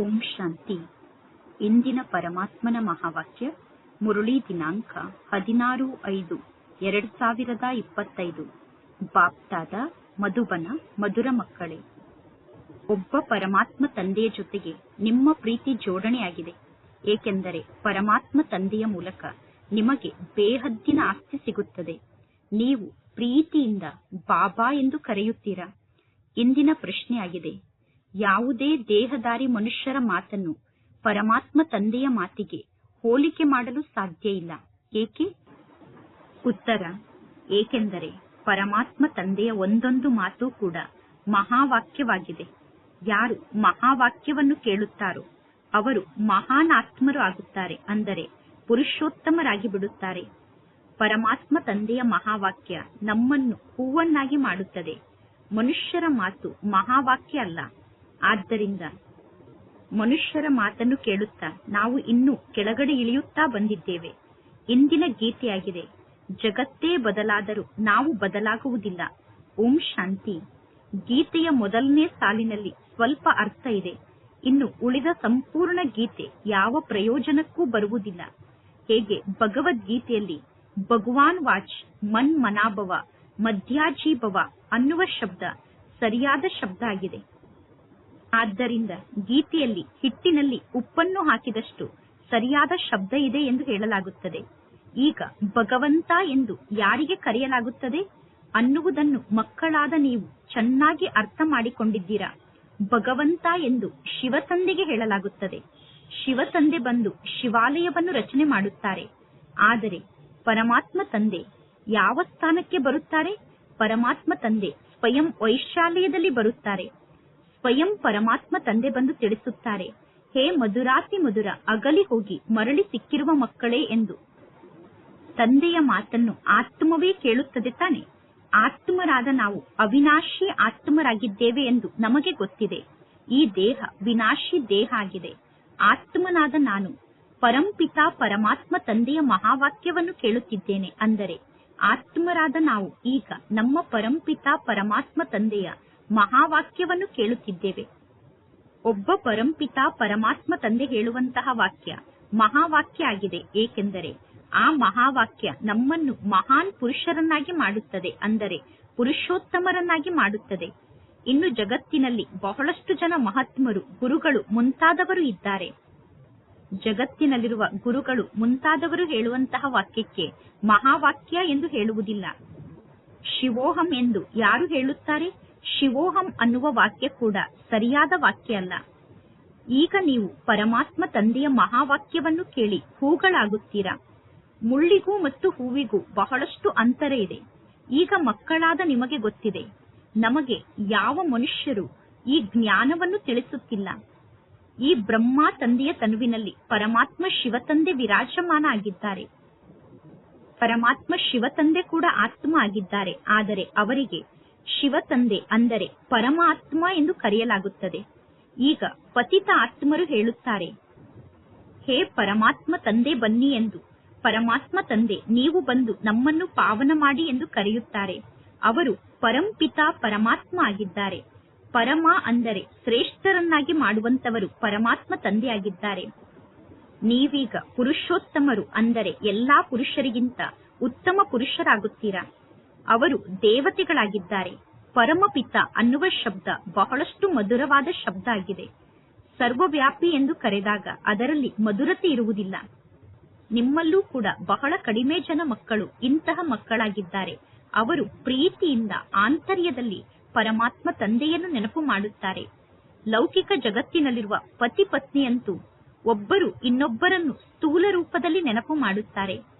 ಓಂ ಶಾಂತಿ. ಇಂದಿನ ಪರಮಾತ್ಮನ ಮಹಾವಾಕ್ಯ, ಮುರುಳಿ ದಿನಾಂಕ ಹದಿನಾರು ಐದು, ಎರಡ್ ಸಾವಿರದ ಇಪ್ಪತ್ತೈದು. ಬಾಪ್ತಾದ ಮಧುಬನ ಮಧುರ ಮಕ್ಕಳೇ, ಒಬ್ಬ ಪರಮಾತ್ಮ ತಂದೆಯ ಜೊತೆಗೆ ನಿಮ್ಮ ಪ್ರೀತಿ ಜೋಡಣೆಯಾಗಿದೆ. ಏಕೆಂದರೆ ಪರಮಾತ್ಮ ತಂದೆಯ ಮೂಲಕ ನಿಮಗೆ ಬೇಹದ್ದಿನ ಆಸ್ತಿ ಸಿಗುತ್ತದೆ. ನೀವು ಪ್ರೀತಿಯಿಂದ ಬಾಬಾ ಎಂದು ಕರೆಯುತ್ತೀರಾ? ಇಂದಿನ ಪ್ರಶ್ನೆಯಾಗಿದೆ ಯಾವುದೇ ದೇಹದಾರಿ ಮನುಷ್ಯರ ಮಾತನ್ನು, ಪರಮಾತ್ಮ ತಂದೆಯ ಮಾತಿಗೆ ಹೋಲಿಕೆ ಮಾಡಲು ಸಾಧ್ಯ ಇಲ್ಲ. ಏಕೆ? ಉತ್ತರ, ಏಕೆಂದರೆ ಪರಮಾತ್ಮ ತಂದೆಯ ಒಂದೊಂದು ಮಾತು ಕೂಡ ಮಹಾವಾಕ್ಯವಾಗಿದೆ. ಯಾರು ಮಹಾವಾಕ್ಯವನ್ನು ಕೇಳುತ್ತಾರೋ, ಅವರು ಮಹಾನ್ ಆತ್ಮರು ಆಗುತ್ತಾರೆ ಅಂದರೆ ಪುರುಷೋತ್ತಮರಾಗಿ ಬಿಡುತ್ತಾರೆ. ಪರಮಾತ್ಮ ತಂದೆಯ ಮಹಾವಾಕ್ಯ ನಮ್ಮನ್ನು ಹೂವನ್ನಾಗಿ ಮಾಡುತ್ತದೆ. ಮನುಷ್ಯರ ಮಾತು ಮಹಾವಾಕ್ಯ ಅಲ್ಲ ಆದ್ದರಿಂದ ಮನುಷ್ಯರ ಮಾತನ್ನು ಕೇಳುತ್ತಾ ನಾವು ಇನ್ನೂ ಕೆಳಗಡೆ ಇಳಿಯುತ್ತಾ ಬಂದಿದ್ದೇವೆ. ಇಂದಿನ ಗೀತೆಯಾಗಿದೆ, ಜಗತ್ತೇ ಬದಲಾದರೂ ನಾವು ಬದಲಾಗುವುದಿಲ್ಲ. ಓಂ ಶಾಂತಿ. ಗೀತೆಯ ಮೊದಲನೇ ಸಾಲಿನಲ್ಲಿ ಸ್ವಲ್ಪ ಅರ್ಥ ಇದೆ. ಇನ್ನು ಉಳಿದ ಸಂಪೂರ್ಣ ಗೀತೆ ಯಾವ ಪ್ರಯೋಜನಕ್ಕೂ ಬರುವುದಿಲ್ಲ. ಹೇಗೆ ಭಗವದ್ಗೀತೆಯಲ್ಲಿ ಭಗವಾನ್ ವಾಚ್, ಮನ್ ಮನಾಭವ, ಮಧ್ಯಾಜೀಭವ ಅನ್ನುವ ಶಬ್ದ ಸರಿಯಾದ ಶಬ್ದ ಆಗಿದೆ. ಆದ್ದರಿಂದ ಗೀತೆಯಲ್ಲಿ, ಹಿಟ್ಟಿನಲ್ಲಿ ಉಪ್ಪನ್ನು ಹಾಕಿದಷ್ಟು ಸರಿಯಾದ ಶಬ್ದ ಇದೆ ಎಂದು ಹೇಳಲಾಗುತ್ತದೆ. ಈಗ ಭಗವಂತ ಎಂದು ಯಾರಿಗೆ ಕರೆಯಲಾಗುತ್ತದೆ? ಅನ್ನುವುದನ್ನು ಮಕ್ಕಳಾದ ನೀವು ಚೆನ್ನಾಗಿ ಅರ್ಥ ಮಾಡಿಕೊಂಡಿದ್ದೀರಾ? ಭಗವಂತ ಎಂದು ಶಿವತಂದೆಗೆ ಹೇಳಲಾಗುತ್ತದೆ. ಶಿವತಂದೆ ಬಂದು ಶಿವಾಲಯವನ್ನು ರಚನೆ ಮಾಡುತ್ತಾರೆ. ಆದರೆ ಪರಮಾತ್ಮ ತಂದೆ ಯಾವ ಸ್ಥಾನಕ್ಕೆ ಬರುತ್ತಾರೆ? ಪರಮಾತ್ಮ ತಂದೆ ಸ್ವಯಂ ವೈಶಾಲಯದಲ್ಲಿ ಬರುತ್ತಾರೆ. ಸ್ವಯಂ ಪರಮಾತ್ಮ ತಂದೆ ಬಂದು ತಿಳಿಸುತ್ತಾರೆ, ಹೇ ಮಧುರಾತಿ ಮಧುರ, ಅಗಲಿ ಹೋಗಿ, ಮರಳಿ ಸಿಕ್ಕಿರುವ ಮಕ್ಕಳೇ ಎಂದು. ತಂದೆಯ ಮಾತನ್ನು ಆತ್ಮವೇ ಕೇಳುತ್ತದೆ ತಾನೆ. ಆತ್ಮರಾದ ನಾವು ಅವಿನಾಶಿ ಆತ್ಮರಾಗಿದ್ದೇವೆ ಎಂದು ನಮಗೆ ಗೊತ್ತಿದೆ. ಈ ದೇಹ ವಿನಾಶಿ ದೇಹ ಆಗಿದೆ. ಆತ್ಮನಾದ ನಾನು ಪರಂಪಿತಾ ಪರಮಾತ್ಮ ತಂದೆಯ ಮಹಾವಾಕ್ಯವನ್ನು ಕೇಳುತ್ತಿದ್ದೇನೆ ಅಂದರೆ, ಆತ್ಮರಾದ ನಾವು ಈಗ ನಮ್ಮ ಪರಂಪಿತಾ ಪರಮಾತ್ಮ ತಂದೆಯ ಮಹಾವಾಕ್ಯವನ್ನು ಕೇಳುತ್ತಿದ್ದೇವೆ. ಒಬ್ಬ ಪರಂಪಿತಾ ಪರಮಾತ್ಮ ತಂದೆ ಹೇಳುವಂತಹ ವಾಕ್ಯ ಮಹಾವಾಕ್ಯ ಆಗಿದೆ. ಏಕೆಂದರೆ ಆ ಮಹಾವಾಕ್ಯ ನಮ್ಮನ್ನು ಮಹಾನ್ ಪುರುಷರನ್ನಾಗಿ ಮಾಡುತ್ತದೆ. ಅಂದರೆ ಪುರುಷೋತ್ತಮರನ್ನಾಗಿ ಮಾಡುತ್ತದೆ. ಇನ್ನು ಜಗತ್ತಿನಲ್ಲಿ ಬಹಳಷ್ಟು ಜನ ಮಹಾತ್ಮರು, ಗುರುಗಳು ಮುಂತಾದವರು ಇದ್ದಾರೆ. ಜಗತ್ತಿನಲ್ಲಿರುವ ಗುರುಗಳು ಮುಂತಾದವರು ಹೇಳುವಂತಹ ವಾಕ್ಯಕ್ಕೆ ಮಹಾವಾಕ್ಯ ಎಂದು ಹೇಳುವುದಿಲ್ಲ. ಶಿವೋಹಂ ಎಂದು ಯಾರು ಹೇಳುತ್ತಾರೆ? ಶಿವೋಹಂ ಅನ್ನುವ ವಾಕ್ಯ ಕೂಡ ಸರಿಯಾದ ವಾಕ್ಯ ಅಲ್ಲ. ಈಗ ನೀವು ಪರಮಾತ್ಮ ತಂದೆಯ ಮಹಾವಾಕ್ಯವನ್ನು ಕೇಳಿ ಹೂಗಳಾಗುತ್ತೀರಾ? ಮುಳ್ಳಿಗೂ ಮತ್ತು ಹೂವಿಗೂ ಬಹಳಷ್ಟು ಅಂತರ ಇದೆ. ಈಗ ಮಕ್ಕಳಾದ ನಿಮಗೆ ಗೊತ್ತಿದೆ. ನಮಗೆ ಯಾವ ಮನುಷ್ಯರು ಈ ಜ್ಞಾನವನ್ನು ತಿಳಿಸುತ್ತಿಲ್ಲ? ಈ ಬ್ರಹ್ಮ ತಂದೆಯ ತನುವಿನಲ್ಲಿ ಪರಮಾತ್ಮ ಶಿವತಂದೆ ವಿರಾಜಮಾನ ಆಗಿದ್ದಾರೆ ಪರಮಾತ್ಮ ಶಿವತಂದೆ ಕೂಡ ಆತ್ಮ ಆಗಿದ್ದಾರೆ. ಆದರೆ ಅವರಿಗೆ ಶಿವತಂದೆ ಅಂದರೆ ಪರಮಾತ್ಮ ಎಂದು ಕರೆಯಲಾಗುತ್ತದೆ. ಈಗ ಪತಿತ ಆತ್ಮರು ಹೇಳುತ್ತಾರೆ, ಹೇ ಪರಮಾತ್ಮ ತಂದೆ ಬನ್ನಿ ಎಂದು. ಪರಮಾತ್ಮ ತಂದೆ, ನೀವು ಬಂದು ನಮ್ಮನ್ನು ಪಾವನ ಮಾಡಿ ಎಂದು ಕರೆಯುತ್ತಾರೆ. ಅವರು ಪರಂಪಿತ ಪರಮಾತ್ಮ ಆಗಿದ್ದಾರೆ. ಪರಮ ಅಂದರೆ ಶ್ರೇಷ್ಠರನ್ನಾಗಿ ಮಾಡುವಂತವರು ಪರಮಾತ್ಮ ತಂದೆಯಾಗಿದ್ದಾರೆ ನೀವೀಗ ಪುರುಷೋತ್ತಮರು ಅಂದರೆ ಎಲ್ಲಾ ಪುರುಷರಿಗಿಂತ ಉತ್ತಮ ಪುರುಷರಾಗುತ್ತೀರಾ? ಅವರು ದೇವತೆಗಳಾಗಿದ್ದಾರೆ. ಪರಮಪಿತ ಅನ್ನುವ ಶಬ್ದ ಬಹಳಷ್ಟು ಮಧುರವಾದ ಶಬ್ದ ಆಗಿದೆ. ಸರ್ವವ್ಯಾಪಿ ಎಂದು ಕರೆದಾಗ ಅದರಲ್ಲಿ ಮಧುರತೆ ಇರುವುದಿಲ್ಲ. ನಿಮ್ಮಲ್ಲೂ ಕೂಡ ಬಹಳ ಕಡಿಮೆ ಜನ ಮಕ್ಕಳು ಇಂತಹ ಮಕ್ಕಳಾಗಿದ್ದಾರೆ. ಅವರು ಪ್ರೀತಿಯಿಂದ ಆಂತರ್ಯದಲ್ಲಿ ಪರಮಾತ್ಮ ತಂದೆಯನ್ನು ನೆನಪು ಮಾಡುತ್ತಾರೆ. ಲೌಕಿಕ ಜಗತ್ತಿನಲ್ಲಿರುವ ಪತಿ ಪತ್ನಿಯಂತೂ ಒಬ್ಬರು ಇನ್ನೊಬ್ಬರನ್ನು ಸ್ಥೂಲ ರೂಪದಲ್ಲಿ ನೆನಪು ಮಾಡುತ್ತಾರೆ.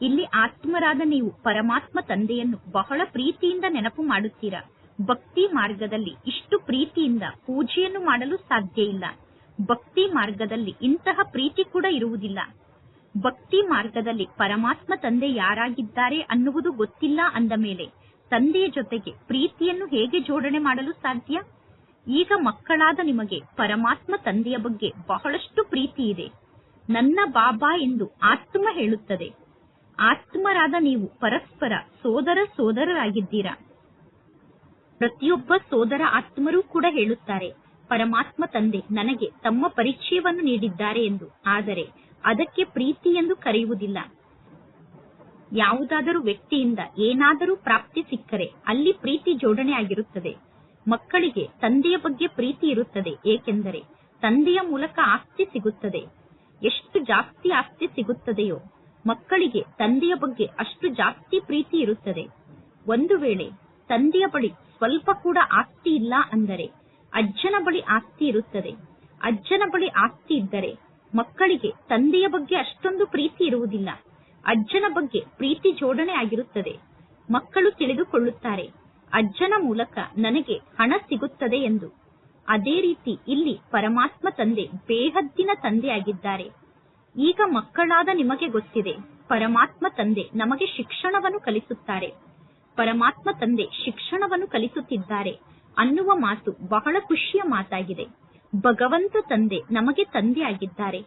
ಇಲ್ಲಿ ಆತ್ಮರಾದ ನೀವು ಪರಮಾತ್ಮ ತಂದೆಯನ್ನು ಬಹಳ ಪ್ರೀತಿಯಿಂದ ನೆನಪು ಮಾಡುತ್ತೀರಾ. ಭಕ್ತಿ ಮಾರ್ಗದಲ್ಲಿ ಇಷ್ಟು ಪ್ರೀತಿಯಿಂದ ಪೂಜೆಯನ್ನು ಮಾಡಲು ಸಾಧ್ಯ ಇಲ್ಲ. ಭಕ್ತಿ ಮಾರ್ಗದಲ್ಲಿ ಇಂತಹ ಪ್ರೀತಿ ಕೂಡ ಇರುವುದಿಲ್ಲ. ಭಕ್ತಿ ಮಾರ್ಗದಲ್ಲಿ ಪರಮಾತ್ಮ ತಂದೆ ಯಾರಾಗಿದ್ದಾರೆ ಅನ್ನುವುದು ಗೊತ್ತಿಲ್ಲ ಅಂದ ಮೇಲೆ ತಂದೆಯ ಜೊತೆಗೆ ಪ್ರೀತಿಯನ್ನು ಹೇಗೆ ಜೋಡಣೆ ಮಾಡಲು ಸಾಧ್ಯ? ಈಗ ಮಕ್ಕಳಾದ ನಿಮಗೆ ಪರಮಾತ್ಮ ತಂದೆಯ ಬಗ್ಗೆ ಬಹಳಷ್ಟು ಪ್ರೀತಿ ಇದೆ. ನನ್ನ ಬಾಬಾ ಎಂದು ಆತ್ಮ ಹೇಳುತ್ತದೆ. ಆತ್ಮರಾದ ನೀವು ಪರಸ್ಪರ ಸೋದರ ಸೋದರರಾಗಿದ್ದೀರಾ? ಪ್ರತಿಯೊಬ್ಬ ಸೋದರ ಆತ್ಮರೂ ಕೂಡ ಹೇಳುತ್ತಾರೆ, ಪರಮಾತ್ಮ ತಂದೆ, ನನಗೆ ತಮ್ಮ ಪರಿಚಯವನ್ನು ನೀಡಿದ್ದಾರೆ ಎಂದು. ಆದರೆ ಅದಕ್ಕೆ ಪ್ರೀತಿ ಎಂದು ಕರೆಯುವುದಿಲ್ಲ. ಯಾವುದಾದರೂ ವ್ಯಕ್ತಿಯಿಂದ ಏನಾದರೂ ಪ್ರಾಪ್ತಿ ಸಿಕ್ಕರೆ ಅಲ್ಲಿ ಪ್ರೀತಿ ಜೋಡಣೆ ಆಗಿರುತ್ತದೆ. ಮಕ್ಕಳಿಗೆ ತಂದೆಯ ಬಗ್ಗೆ ಪ್ರೀತಿ ಇರುತ್ತದೆ, ಏಕೆಂದರೆ ತಂದೆಯ ಮೂಲಕ ಆಸ್ತಿ ಸಿಗುತ್ತದೆ. ಎಷ್ಟು ಜಾಸ್ತಿ ಆಸ್ತಿ ಸಿಗುತ್ತದೆಯೋ ಮಕ್ಕಳಿಗೆ ತಂದೆಯ ಬಗ್ಗೆ ಅಷ್ಟು ಜಾಸ್ತಿ ಪ್ರೀತಿ ಇರುತ್ತದೆ. ಒಂದು ವೇಳೆ ತಂದೆಯ ಬಳಿ ಸ್ವಲ್ಪ ಕೂಡ ಆಸ್ತಿ ಇಲ್ಲ ಅಂದರೆ ಅಜ್ಜನ ಬಳಿ ಆಸ್ತಿ ಇರುತ್ತದೆ. ಅಜ್ಜನ ಬಳಿ ಆಸ್ತಿ ಇದ್ದರೆ ಮಕ್ಕಳಿಗೆ ತಂದೆಯ ಬಗ್ಗೆ ಅಷ್ಟೊಂದು ಪ್ರೀತಿ ಇರುವುದಿಲ್ಲ. ಅಜ್ಜನ ಬಗ್ಗೆ ಪ್ರೀತಿ ಜೋಡಣೆ ಆಗಿರುತ್ತದೆ. ಮಕ್ಕಳು ತಿಳಿದುಕೊಳ್ಳುತ್ತಾರೆ, ಅಜ್ಜನ ಮೂಲಕ ನನಗೆ ಹಣ ಸಿಗುತ್ತದೆ ಎಂದು. ಅದೇ ರೀತಿ ಇಲ್ಲಿ ಪರಮಾತ್ಮ ತಂದೆ ಬೇಹದ್ದಿನ ತಂದೆಯಾಗಿದ್ದಾರೆ. ಈಗ ಮಕ್ಕಳಾದ ನಿಮಗೆ ಗೊತ್ತಿದೆ, ಪರಮಾತ್ಮ ತಂದೆ ನಮಗೆ ಶಿಕ್ಷಣವನ್ನು ಕಲಿಸುತ್ತಾರೆ. ಪರಮಾತ್ಮ ತಂದೆ ಶಿಕ್ಷಣವನ್ನು ಕಲಿಸುತ್ತಿದ್ದಾರೆ ಅನ್ನುವ ಮಾತು ಬಹಳ ಖುಷಿಯ ಮಾತಾಗಿದೆ. ಭಗವಂತ ತಂದೆ ನಮಗೆ ತಂದೆ ಆಗಿದ್ದಾರೆ